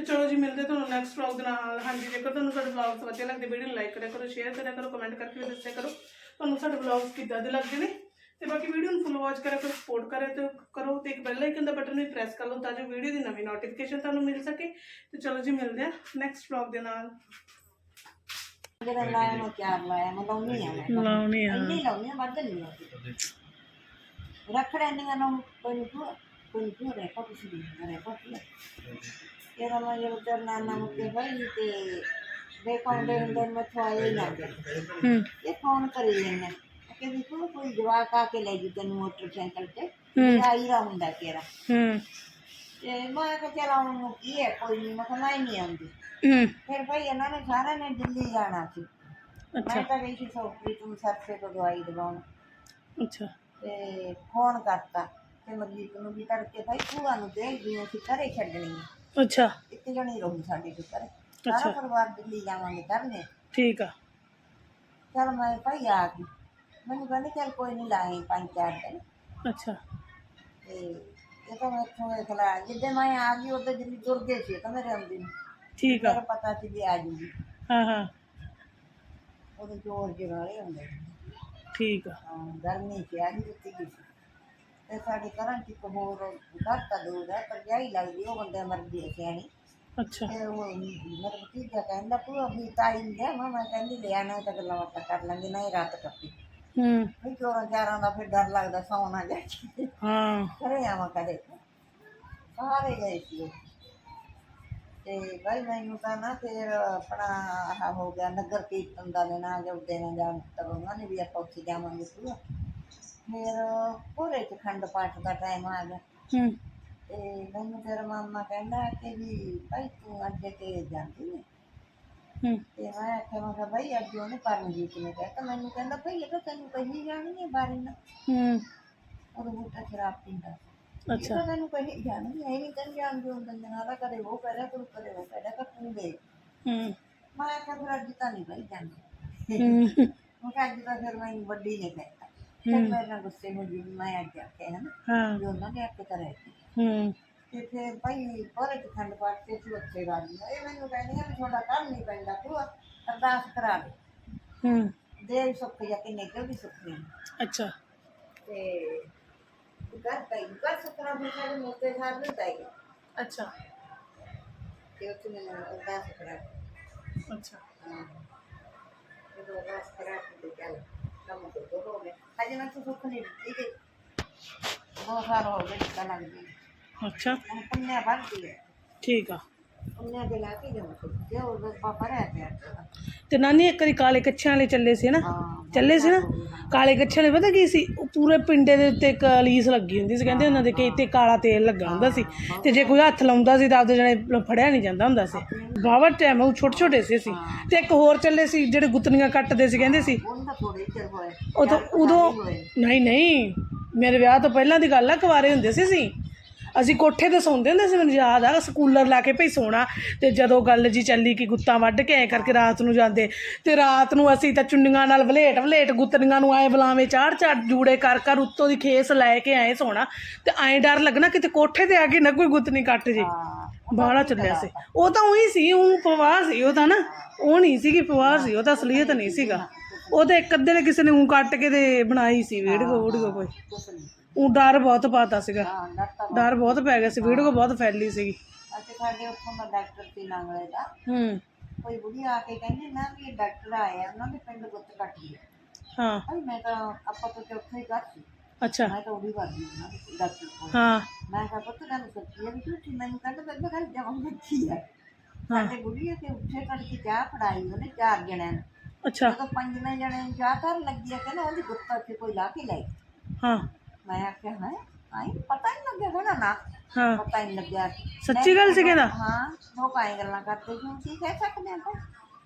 ਤੇ ਚਲੋ ਜੀ ਮਿਲਦੇ ਤੁਹਾਨੂੰ ਨੈਕਸਟ ਵਲੌਗ ਦੇ ਨਾਲ। ਹਾਂਜੀ ਜੇਕਰ ਤੁਹਾਨੂੰ ਸਾਡੇ ਵਲੌਗਸ ਵਧੀਆ ਲੱਗਦੇ ਵੀਡੀਓ ਨੂੰ ਲਾਈਕ ਕਰਿਆ ਕਰੋ ਸ਼ੇਅਰ ਕਰਿਆ ਕਰੋ ਕਮੈਂਟ ਕਰਕੇ ਵੀ ਦੱਸਿਆ ਕਰੋ। ਤੁਹਾਨੂੰ ਸਾਡੇ ਵਲੌਗਸ ਕਿੱਦਾਂ ਦੇ ਲੱਗਦੇ ਨੇ? ਤੇ ਬਾਕੀ ਵੀਡੀਓ ਨੂੰ ਫੁੱਲ ਵਾਚ ਕਰਿਆ ਕਰੋ ਸਪੋਰਟ ਕਰਿਆ ਤੇ ਕਰੋ ਤੇ ਇੱਕ ਬੈਲ ਆਈਕਨ ਦਾ ਬਟਨ ਵੀ ਪ੍ਰੈਸ ਕਰ ਲਓ ਤਾਂ ਜੋ ਵੀਡੀਓ ਦੀ ਨਵੀਂ ਨੋਟੀਫਿਕੇਸ਼ਨ ਤੁਹਾਨੂੰ ਮਿਲ ਸਕੇ। ਤੇ ਚਲੋ ਜੀ ਮਿਲਦੇ ਆ ਨੈਕਸਟ ਵਲੌਗ ਦੇ ਨਾਲ। ਜਿਹੜਾ ਲਾਇਆ ਮੈਂ ਚਾਰ ਲਾਇਆ ਮੈਂ ਲਾਉਣੀ ਆ। ਮੈਂ ਲਾਉਣੀ ਇੰਨੀ ਲਾਉਣੀ ਆ ਵੱਧ ਨਹੀਂ ਲਾਉਂਦੀ। ਰੱਖ ਲੈਂਦੀਆਂ ਨੂੰ ਕੋਈ ਨਹੀਂ ਤੂੰ ਕੋਈ ਨਹੀਂ ਤੂੰ ਰਹਿ ਪਾ ਕੁਛ ਨਹੀਂ ਕੀ ਹੁੰਦਾ ਤੇ ਮੈਂ ਕਿਹਾ ਨੂੰ ਕੀ ਹੈ ਕੋਈ ਨਹੀਂ ਮੈਂ ਕਿਹਾ ਨਹੀਂ ਆਉਂਦੀ। ਫਿਰ ਭਾਈ ਇਹਨਾਂ ਨੇ ਸਾਰਿਆਂ ਨੇ ਦਿੱਲੀ ਜਾਣਾ ਸੀ। ਮੈਂ ਤਾਂ ਗਈ ਸੀ ਸੌਪਰੀ ਤੋਂ ਸਰਸੇ ਤੋਂ ਦਵਾਈ ਦਵਾਉਣ। ਅੱਛਾ। ਤੇ ਫੋਨ ਕਰਤਾ। ਤੇ ਮਰਜੀਤ ਨੂੰ ਵੀ ਤੜਕੇ ਭਾਈ ਭੂਆ ਨੂੰ ਦੇਖ ਜੀ ਅਸੀਂ ਘਰੇ ਛੱਡਣੀ ਹੈ ਅੱਛਾ। ਇੱਕ ਜਣੀ ਰਹੂ ਸਾਡੇ ਦੇ ਘਰੇ? ਸਾਰਾ ਪਰਿਵਾਰ ਦਿੱਲੀ ਜਾਵਾਂਗੇ ਕਰਨੇ ਠੀਕ ਆ। ਚਲ ਮੈਂ ਭਾਈ ਆ ਗਈ। ਮੈਨੂੰ ਕਹਿੰਦੇ ਚੱਲ ਕੋਈ ਨਹੀਂ ਲਾਏ ਪੰਜ ਚਾਰ ਦਿਨ। ਅੱਛਾ। ਤੇ ਇਹ ਤਾਂ ਮੈਂ ਇੱਥੋਂ ਦੇਖ ਲਾ ਜਿੱਦੇ ਮੈਂ ਆ ਗਈ ਉਦੋਂ ਦਿੱਲੀ ਤੁਰ ਗਏ ਸੀ ਤਾਂ ਮੇਰੇ ਆਉਂਦੀ ਨੂੰ। ਠੀਕ ਆ। ਮੈਨੂੰ ਪਤਾ ਸੀ ਵੀ ਆ ਜੂਗੀ। ਹਾਂ ਹਾਂ। ਉਦੋਂ ਜ਼ੋਰ ਜਿਹੇ ਵਾਲੇ ਹੁੰਦੇ ਸੀ। ਠੀਕ ਆ। ਹਾਂ, ਗਰਮੀ ਆ ਗਈ ਦਿੱਤੀ ਗਈ ਸੀ ਤੇ ਸਾਡੇ ਘਰਾਂ ਚ ਇੱਕ ਹੋਰ ਘਰ ਤਾਂ ਦੂਰ ਹੈ ਪਰ ਜਾਈ ਲੱਗਦੀ ਉਹ ਬੰਦੇ ਮਰਦੀ ਹੈ ਸਿਆਣੀ। ਅੱਛਾ। ਤੇ ਉਹ ਮੇਰਾ ਭਤੀਜਾ ਕਹਿੰਦਾ ਤੂੰ ਅਭੀ ਤਾਈ ਨੇ ਮੈਂ ਮੈਂ ਕਹਿੰਦੀ ਲਿਆ ਨਾ ਤਾਂ ਗੱਲਾਂ ਬਾਤਾਂ ਕਰ ਲਾਂਗੇ ਨਾ ਹੀ ਰਾਤ ਕੱਟੀ। ਹੂੰ। ਵੀ ਚੋਰਾਂ ਚਾਰਾਂ ਦਾ ਫਿਰ ਡਰ ਲੱਗਦਾ ਸੌ ਨਾ ਜਾ ਹਾਂ। ਘਰੇ ਆਵਾਂ ਕਦੇ। ਸਾਰੇ ਗਏ ਸੀ ਉਹ। ਤੇ ਭਾਈ ਮੈਨੂੰ ਤਾਂ ਨਾ ਫਿਰ ਆਪਣਾ ਆਹ ਹੋ ਗਿਆ ਨਗਰ ਕੀਰਤਨ ਦਾ ਲੈਣਾ ਜਉਦੇ ਨਾ ਜਾਣ ਤਾਂ ਉਹਨਾਂ ਨੇ ਵੀ ਆਪਾਂ ਉੱਥੇ ਜਾਵਾਂਗੇ ਪੂਰਾ ਫਿਰ ਪੂਰੇ ਚ ਖੰਡ ਪਾਠ ਦਾ ਟਾਈਮ ਆ ਗਿਆ। ਹੂੰ। ਤੇ ਮੈਨੂੰ ਤੇਰਾ ਮਾਮਾ ਕਹਿੰਦਾ ਕਿ ਵੀ ਭਾਈ ਤੂੰ ਅੱਜ ਕੇ ਜਾਂਦੀ ਹੂੰ। ਤੇ ਮੈਂ ਆਖਿਆ ਮੈਂ ਕਿਹਾ ਭਾਈ ਅੱਜ ਉਹਨੇ ਪਰਮਜੀਤ ਨੇ ਕਿਹਾ ਤਾਂ ਮੈਨੂੰ ਕਹਿੰਦਾ ਭਾਈ ਇਹ ਤਾਂ ਤੈਨੂੰ ਕਹੀ ਜਾਣੀ ਹੈ ਬਾਰੀ ਨਾ। ਹੂੰ। ਉਹ ਬੂਟਾ ਸ਼ਰਾਬ ਪੀਂਦਾ। ਅੱਛਾ। ਤਾਂ ਤੈਨੂੰ ਕਹੀ ਜਾਣੀ ਹੈ ਨਹੀਂ ਤੈਨੂੰ ਜਾਣ ਦਿਓ ਬੰਦਨਾ ਦਾ ਕਦੇ ਉਹ ਕਰਿਆ ਤੂੰ ਕਦੇ ਉਹ ਕਰਿਆ ਤਾਂ ਤੂੰ ਦੇ। ਹੂੰ। ਮੈਂ ਆਖਿਆ ਫਿਰ ਅੱਜ ਤਾਂ ਨਹੀਂ ਭਾਈ ਜਾਂਦੀ। ਹੂੰ। ਮੈਂ ਕਿਹਾ ਅੱਜ ਤਾਂ ਫਿਰ ਮੈਂ ਵੱਡੀ ਨੇ ਕਹਿਤਾ ਫਿਰ ਮੇਰੇ ਨਾਲ ਗੁੱਸੇ ਹੋ ਗਈ ਵੀ ਮੈਂ ਅੱਜ ਆਖਿਆ ਹੈ ਨਾ ਹਾਂ ਵੀ ਉਹਨਾਂ ਨੇ ਆਖੇ ਤਾਂ ਰਹਿ ਹੂੰ ਤੇ ਫਿਰ ਭਾਈ ਪਰੇ ਚ ਖੰਡ ਪਾਠ ਤੇ ਸੀ ਉੱਥੇ ਗੱਲ ਇਹ ਮੈਨੂੰ ਕਹਿੰਦੀ ਆ ਵੀ ਤੁਹਾਡਾ ਘਰ ਨਹੀਂ ਪੈਂਦਾ ਤੂੰ ਅਰਦਾਸ ਕਰਾ ਦੇ ਹੂੰ ਦੇ ਵੀ ਸੁੱਕ ਜਾ ਕੇ ਨਿਕਲ ਵੀ ਸੁੱਕਦੇ ਅੱਛਾ ਤੇ ਘਰ ਪਈ ਘਰ ਸੁੱਕਣਾ ਫਿਰ ਸਾਡੇ ਮੋਤੇ ਸਾਰ ਨੂੰ ਪੈ ਗਿਆ ਅੱਛਾ ਤੇ ਉੱਥੇ ਮੈਨੂੰ ਅਰਦਾਸ ਕਰਾ ਅੱਛਾ ਹਾਂ ਤੇ ਅਰਦਾਸ ਕਰਾ ਕੇ ਤੇ ਚੱਲ ਕੰਮ ਤੋਂ ਦੋ ਹੋ ਗਏ ਹਜੇ ਮੈਂ ਤਾਂ ਸੁੱਖ ਨਹੀਂ ਦਿੱਤੀ ਕਿ ਦੋ ਸਾਲ ਹੋ ਗਏ ਤਾਂ ਲੱਗਦੀ ਅੱਛਾ। ਹੁਣ ਪੁੰਨਿਆ ਵੱਧਦੀ ਹੈ ਠੀਕ ਆ। ਪੁੰਨਿਆ ਦੇ ਲਾ ਕੇ ਜਾਉਂ ਤੇ ਉਹ ਪਾਪਾ ਰਹਿ ਪਿਆ ਤੇ। ਨਾਨੀ ਇੱਕ ਵਾਰੀ ਕਾਲੇ ਕੱਛਿਆਂ ਵਾਲੇ ਚੱਲੇ ਸੀ ਨਾ ਹਾਂ ਚੱਲੇ ਸੀ ਨਾ? ਕਾਲੇ ਕੱਛਿਆਂ ਵਾਲੇ ਪਤਾ ਕੀ ਸੀ? ਉਹ ਪੂਰੇ ਪਿੰਡੇ ਦੇ ਉੱਤੇ ਇੱਕ ਲੀਸ ਲੱਗੀ ਹੁੰਦੀ ਸੀ ਕਹਿੰਦੇ ਉਹਨਾਂ ਦੇ ਕਿ ਤੇ ਕਾਲਾ ਤੇਲ ਲੱਗਾ ਹੁੰਦਾ ਸੀ। ਤੇ ਜੇ ਕੋਈ ਹੱਥ ਲਾਉਂਦਾ ਸੀ ਤਾਂ ਆਪਦੇ ਜਣੇ ਫੜਿਆ ਨਹੀਂ ਜਾਂਦਾ ਹੁੰਦਾ ਸੀ। ਬਾਵਾ ਟਾਈਮ ਉਹ ਛੋਟੇ ਛੋਟੇ ਸੀ ਅਸੀਂ। ਤੇ ਇੱਕ ਹੋਰ ਚੱਲੇ ਸੀ ਜਿਹੜੇ ਗੁੱਤਨੀਆਂ ਕੱਟਦੇ ਸੀ ਕਹਿੰਦੇ ਸੀ। ਉਹਨਾਂ ਦਾ ਥੋੜੇ ਚਿਰ ਹੋਇਆ ਉਹ ਤਾਂ ਉਦੋਂ ਨਹੀਂ ਨਹੀਂ। ਮੇਰੇ ਵਿਆਹ ਤੋਂ ਪਹਿਲਾਂ ਦੀ ਗੱਲ ਆ ਕੁਵਾਰੇ ਹੁੰਦੇ ਸੀ ਅਸੀਂ। ਅਸੀਂ ਕੋਠੇ ਤੇ ਸੌਂਦੇ ਹੁੰਦੇ ਸੀ ਮੈਨੂੰ ਯਾਦ ਆ ਸਕੂਲਰ ਲਾ ਕੇ ਭਈ ਸੋਣਾ। ਤੇ ਜਦੋਂ ਗੱਲ ਜੀ ਚੱਲੀ ਕਿ ਗੁੱਤਾਂ ਵੱਢ ਕੇ ਐ ਕਰਕੇ ਰਾਤ ਨੂੰ ਜਾਂਦੇ ਤੇ ਰਾਤ ਨੂੰ ਅਸੀਂ ਤਾਂ ਚੁੰਨੀਆਂ ਨਾਲ ਵਲੇਟ ਵਲੇਟ ਗੁੱਤਨੀਆਂ ਨੂੰ ਐ ਬਲਾਵੇਂ ਚਾੜ ਚਾੜ ਜੂੜੇ ਕਰ ਕਰ ਉੱਤੋਂ ਦੀ ਖੇਸ ਲੈ ਕੇ ਐ ਸੋਣਾ। ਤੇ ਐ ਡਰ ਲੱਗਣਾ ਕਿਤੇ ਕੋਠੇ ਤੇ ਆ ਕੇ ਨਾ ਕੋਈ ਗੁੱਤਨੀ ਕੱਟ ਜੇ। ਬਾਹਲਾ ਚੱਲਿਆ ਸੀ। ਉਹ ਤਾਂ ਉਹੀ ਸੀ ਉਹ ਪਵਾਹ ਸੀ ਉਹ ਤਾਂ ਨਾ ਉਹ ਨਹੀਂ ਸੀਗੀ ਪਵਾਹ ਸੀ ਉਹ ਤਾਂ ਅਸਲੀਅਤ ਨਹੀਂ ਸੀਗਾ। ਉਹ ਤਾਂ ਇੱਕ ਅੱਧੇ ਨੇ ਕਿਸੇ ਨੇ ਉਹ ਕੱਟ ਕੇ ਤੇ ਬਣਾਈ ਸੀ ਵੀਡੀਓ ਵੀਡੀਓ ਕੋਈ। ਕੁਛ ਨਹੀਂ। ਉਹ ਡਰ ਬਹੁਤ ਪਾਤਾ ਸੀਗਾ। ਹਾਂ ਡਾਕਟਰ ਡਰ ਬਹੁਤ ਪੈ ਗਿਆ ਸੀ ਵੀਡੀਓ ਬਹੁਤ ਫੈਲੀ ਸੀਗੀ। ਅਤੇ ਸਾਡੇ ਉੱਥੋਂ ਦਾ ਡਾਕਟਰ ਸੀ ਨਾਂਗਲੇ ਦਾ। ਹੂੰ। ਕੋਈ ਬੁੜੀ ਆ ਕੇ ਕਹਿੰਦੀ ਨਾ ਵੀ ਇਹ ਡਾਕਟਰ ਆਏ ਆ ਉਹਨਾਂ ਦੇ ਪਿੰਡ ਗੁੱਤ ਕੱਟ ਗਈ ਹਾਂ। ਅਈ ਮੈਂ ਤਾਂ ਆਪਾਂ ਤੋਂ ਹੀ ਸੀ। ਅੱਛਾ। ਮੈਂ ਤਾਂ ਉਹਦੀ ਕਰਦੀ ਉਹਨਾਂ ਦੇ ਡਾਕਟਰ ਕੋਲ। ਹਾਂ। ਮੈਂ ਕਿਹਾ ਪੁੱਤ ਗੱਲ ਸੱਚੀ ਹੈ ਵੀ ਝੂਠੀ ਮੈਨੂੰ ਹੈ। ਸਾਡੇ ਬੁੜੀ ਤੇ ਉੱਥੇ ਕਰਕੇ ਚਾਹ ਫੜਾਈ ਉਹਨੇ ਚਾਰ ਜਣਿਆਂ ਨੂੰ। ਅੱਛਾ। ਜਦੋਂ ਪੰਜਵੇਂ ਜਣੇ ਨੂੰ ਚਾਹ ਕਰ ਲੱਗੀ ਆ ਕਹਿੰਦਾ ਉਹਦੀ ਗੁੱਤ ਉੱਥੇ ਕੋਈ ਲਾ ਕੇ ਲੈ ਹਾਂ। ਮੈਂ ਆਖਿਆ ਹੈ ਆਈ ਪਤਾ ਹੀ ਨਹੀਂ ਲੱਗਿਆ ਕਹਿੰਦਾ ਨਾ ਹਾਂ ਪਤਾ ਹੀ ਨਹੀਂ ਲੱਗਿਆ ਸੱਚੀ ਗੱਲ ਸੀ ਕਹਿੰਦਾ ਹਾਂ ਉਹ ਕਾਈ ਗੱਲਾਂ ਕਰਦੇ ਸੀ ਹੁਣ ਕੀ ਕਹਿ ਸਕਦੇ ਆਪਾਂ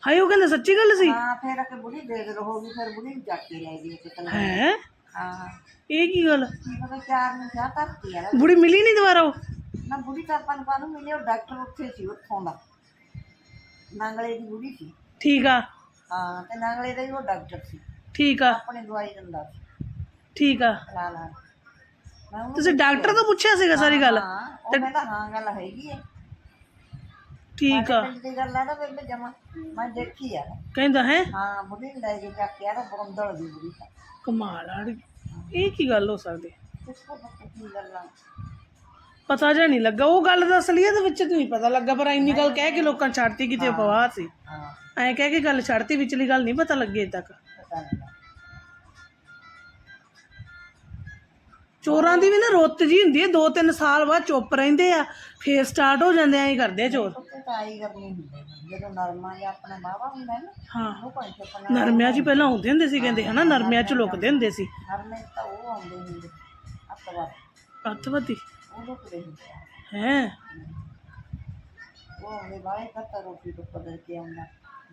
ਹਾਏ ਉਹ ਕਹਿੰਦਾ ਸੱਚੀ ਗੱਲ ਸੀ ਹਾਂ ਫਿਰ ਅਕੇ ਬੁੜੀ ਦੇਖ ਰਹੋ ਵੀ ਫਿਰ ਬੁੜੀ ਨੂੰ ਚੱਕ ਕੇ ਲੈ ਗਈ ਕਿਤੇ ਹੈ ਹਾਂ ਇਹ ਕੀ ਗੱਲ ਕੀ ਪਤਾ ਚਾਰ ਨੂੰ ਚਾਹ ਧਰਤੀ ਆ ਬੁੜੀ ਮਿਲੀ ਨਹੀਂ ਦੁਬਾਰਾ ਉਹ ਨਾ ਬੁੜੀ ਤਾਂ ਆਪਾਂ ਨੂੰ ਕਾਹਨੂੰ ਮਿਲੀ ਉਹ ਡਾਕਟਰ ਉੱਥੇ ਸੀ ਉੱਥੋਂ ਦਾ ਨਾਂਗਲੇ ਦੀ ਬੁੜੀ ਸੀ ਠੀਕ ਆ ਹਾਂ ਤੇ ਨਾਂਗਲੇ ਦਾ ਹੀ ਉਹ ਡਾਕਟਰ ਸੀ ਠੀਕ ਆ ਆਪਣੀ ਦਵਾਈ ਦਿੰਦਾ ਸੀ ਠੀਕ ਆ ਲਾ ਲਾ ਮੈਂ ਉਹਨੂੰ ਤੁਸੀਂ ਡਾਕਟਰ ਤੋਂ ਪੁੱਛਿਆ ਸੀਗਾ ਸਾਰੀ ਗੱਲ? ਹਾਂ ਉਹ ਕਹਿੰਦਾ ਹਾਂ ਗੱਲ ਹੈਗੀ ਹੈ। ਠੀਕ ਆ। ਦੀ ਗੱਲ ਆ ਨਾ ਬੇਬੇ ਜਮਾ ਮੈਂ ਦੇਖੀ ਆ। ਕਹਿੰਦਾ ਹੈ? ਹਾਂ ਨੂੰ ਲੈ ਕੇ ਚੱਕ ਕੇ ਆ ਨਾ ਬੰਦਲ ਦੀ ਬੁੜੀ ਤਾਂ ਕਮਾਲ ਆ ਇਹ ਕੀ ਗੱਲ ਹੋ ਸਕਦੀ? ਕਿਸ ਕੋ ਪਤਾ ਕੀ ਗੱਲਾਂ। ਪਤਾ ਜਾਂ ਨਹੀਂ ਲੱਗਾ। ਉਹ ਗੱਲ ਦਾ ਅਸਲੀਅਤ ਵਿੱਚ ਤਾਂ ਨਹੀਂ ਪਤਾ ਲੱਗਾ? ਪਰ ਇੰਨੀ ਗੱਲ ਕਹਿ ਕੇ ਲੋਕਾਂ ਛੱਡਤੀ ਕਿਤੇ ਅਪਵਾਹ ਸੀ। ਹਾਂ। ਐਂ ਕਹਿ ਕੇ ਗੱਲ ਛੱਡਤੀ ਵਿਚਲੀ ਗੱਲ ਨਹੀਂ ਪਤਾ ਲੱਗੀ ਅਜੇ ਤੱਕ। ਪਤਾ ਨਹੀਂ। ਚੋਰਾਂ ਦੀ ਵੀ ਨਾ ਰੁੱਤ ਜੀ ਹੁੰਦੀ ਹੈ ਦੋ ਤਿੰਨ ਸਾਲ ਬਾਅਦ ਚੁੱਪ ਰਹਿੰਦੇ ਆ ਫੇਰ ਸਟਾਰਟ ਹੋ ਜਾਂਦੇ ਐਂ ਕਰਦੇ ਆ ਚੋਰ। ਉੱਥੇ ਤਾਂ ਆਈ ਕਰਨੀ ਹੁੰਦੀ ਹੈ। ਜਦੋਂ ਨਰਮਾ ਜਾਂ ਆਪਣਾ ਮਾਵਾ ਹੁੰਦਾ ਨਾ ਹਾਂ। ਉਹ ਭਾਈ ਚੱਪਣਾ ਨਰਮਿਆਂ 'ਚ ਹੀ ਪਹਿਲਾਂ ਆਉਂਦੇ ਹੁੰਦੇ ਸੀ ਕਹਿੰਦੇ ਹਨਾ? ਨਰਮਿਆਂ 'ਚ ਲੁਕਦੇ ਹੁੰਦੇ ਸੀ। ਨਰਮੇ ਤਾਂ ਉਹ ਆਉਂਦੇ ਹੁੰਦੇ ਅੱਤਵਾਦ। ਅੱਤਵਾਦੀ? ਉਹ ਲੁਕਦੇ ਹੁੰਦੇ ਆ। ਹੈ? ਉਹ ਆਉਂਦੇ ਬਾਹਰ ਕੱਤਾ ਰੋਟੀ ਟੁੱਕ ਦੇ ਕੇ ਆਉਂਦਾ।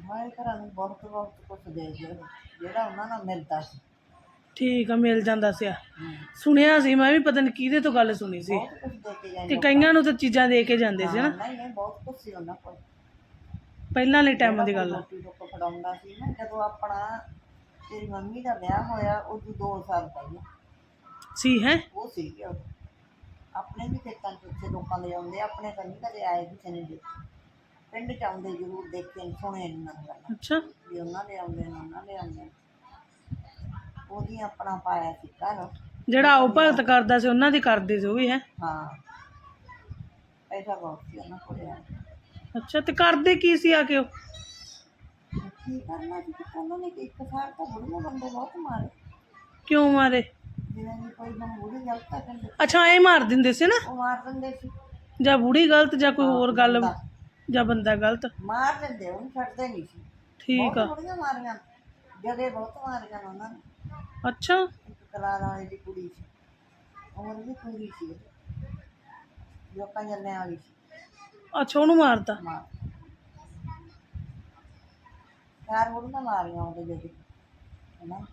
ਬਾਹਰ ਘਰਾਂ ਨੂੰ ਬਹੁਤ ਬਹੁਤ ਕੁਛ ਦੇ ਦੇ ਜਿਹੜਾ ਉਹਨਾਂ ਨਾਲ ਮਿਲਦਾ ਸੀ। ਠੀਕ ਆ ਮਿਲ ਜਾਂਦਾ ਸੀ। ਹਮ। ਸੁਣਿਆ ਸੀ ਮੈਂ ਵੀ ਪਤਾ ਨਹੀਂ ਕਿਹਦੇ ਤੋਂ ਗੱਲ ਸੁਣੀ ਸੀ। ਬਹੁਤ ਕੁਛ ਦੇ ਕੇ ਕਿ ਜਾਂਦੇ ਕਈਆਂ ਨੂੰ ਤਾਂ ਚੀਜ਼ਾਂ ਦੇ ਕੇ ਜਾਂਦੇ ਸੀ ਨਾ। ਨਹੀਂ ਨਹੀਂ ਬਹੁਤ ਕੁਛ ਸੀ ਉਹਨਾਂ ਕੋਲ। ਪਹਿਲਾਂ ਵਾਲੇ ਟਾਈਮ ਦੀ ਗੱਲ ਆ। ਰੋਟੀ ਟੁੱਕ ਫੜਾਉਂਦਾ ਸੀ ਨਾ ਜਦੋਂ ਆਪਣਾ ਤੇਰੀ ਮੰਮੀ ਦਾ ਵਿਆਹ ਹੋਇਆ ਉਦੋਂ 2 ਸਾਲ ਪਹਿਲਾਂ। ਸੀ ਹੈ? ਉਹ ਸੀ ਆਪਣੇ ਵੀ ਖੇਤਾਂ 'ਚ ਉੱਥੇ ਲੋਕਾਂ ਦੇ ਆਉਂਦੇ ਆਪਣੇ ਤਾਂ ਨਹੀਂ ਕਦੇ ਆਏ ਕਿਸੇ ਨੇ ਦੇਖੇ ਪਿੰਡ 'ਚ ਆਉਂਦੇ ਜ਼ਰੂਰ ਦੇਖੇ ਨੇ, ਸੁਣੇ ਨੇ ਨਾ ਗੱਲਾਂ ਅੱਛਾ। ਵੀ ਉਹਨਾਂ ਦੇ ਆਉਂਦੇ ਨੇ ਉਹਨਾਂ ਦੇ ਆਉਂਦੇ ਨੇ। ਉਹਦੀ ਆਪਣਾ ਪਾਇਆ ਸੀ ਘਰ। ਜਿਹੜਾ ਆਓ ਭਗਤ ਕਰਦਾ ਸੀ ਉਹਨਾਂ ਦੀ ਕਰਦੇ ਸੀ ਉਹ ਵੀ ਹੈ? ਹਾਂ। ਪੈਸਾ ਬਹੁਤ ਸੀ ਉਹਨਾਂ ਕੋਲ ਆ। ਅੱਛਾ ਤੇ ਕਰਦੇ ਕੀ ਸੀ ਆ ਕੇ ਉਹ? ਕੀ ਕਰਨਾ ਸੀ ਕਿ ਉਹਨਾਂ ਨੇ ਕਿ ਇੱਕ ਸਾਲ ਤਾਂ ਬੁੜੀਆਂ ਬੰਦੇ ਬਹੁਤ ਮਾਰੇ। ਕਿਉਂ ਮਾਰੇ? ਜਿਵੇਂ ਵੀ ਕੋਈ ਬੰਦ ਬੁੜੀ ਗਲਤ ਤਾਂ ਕਹਿੰਦੇ। ਅੱਛਾ ਐ ਮਾਰ ਦਿੰਦੇ ਸੀ ਨਾ? ਉਹ ਮਾਰ ਦਿੰਦੇ ਸੀ। ਜਾਂ ਬੁੜੀ ਗਲਤ ਜਾਂ ਕੋਈ ਹੋਰ ਗੱਲ ਜਾਂ ਬੰਦਾ ਗਲਤ? ਮਾਰ ਦਿੰਦੇ ਉਹਨੂੰ ਛੱਡਦੇ ਨਹੀਂ ਸੀ। ਠੀਕ ਆ। ਬਹੁਤ ਬੁੜੀਆਂ ਮਾਰੀਆਂ। ਜਦੇ ਬਹੁਤ ਮਾਰੀਆਂ ਉਹਨਾਂ ਨੇ। ਅੱਛਾ। ਕਲਾਰ ਵਾਲੀ ਦੀ ਕੁੜੀ ਸੀ। ਉਮਰ ਵੀ ਪੂਰੀ ਸੀ। ਉਹਦੀ। ਲੋਕਾਂ ਜੰਨੇ ਵਾਲੀ ਸੀ। ਅੱਛਾ ਉਹਨੂੰ ਮਾਰਦਾ ਮਾਰ। ਚਾਰ ਬੁੜੀਆਂ ਮਾਰੀਆਂ ਉਹਦੇ ਜਦੇ ਉਹਨਾਂ ਨੇ।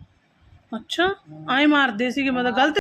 ਅੱਛਾ ਐ ਮਾਰਦੇ ਸੀਗੇ ਮਤਲਬ ਗਲਤ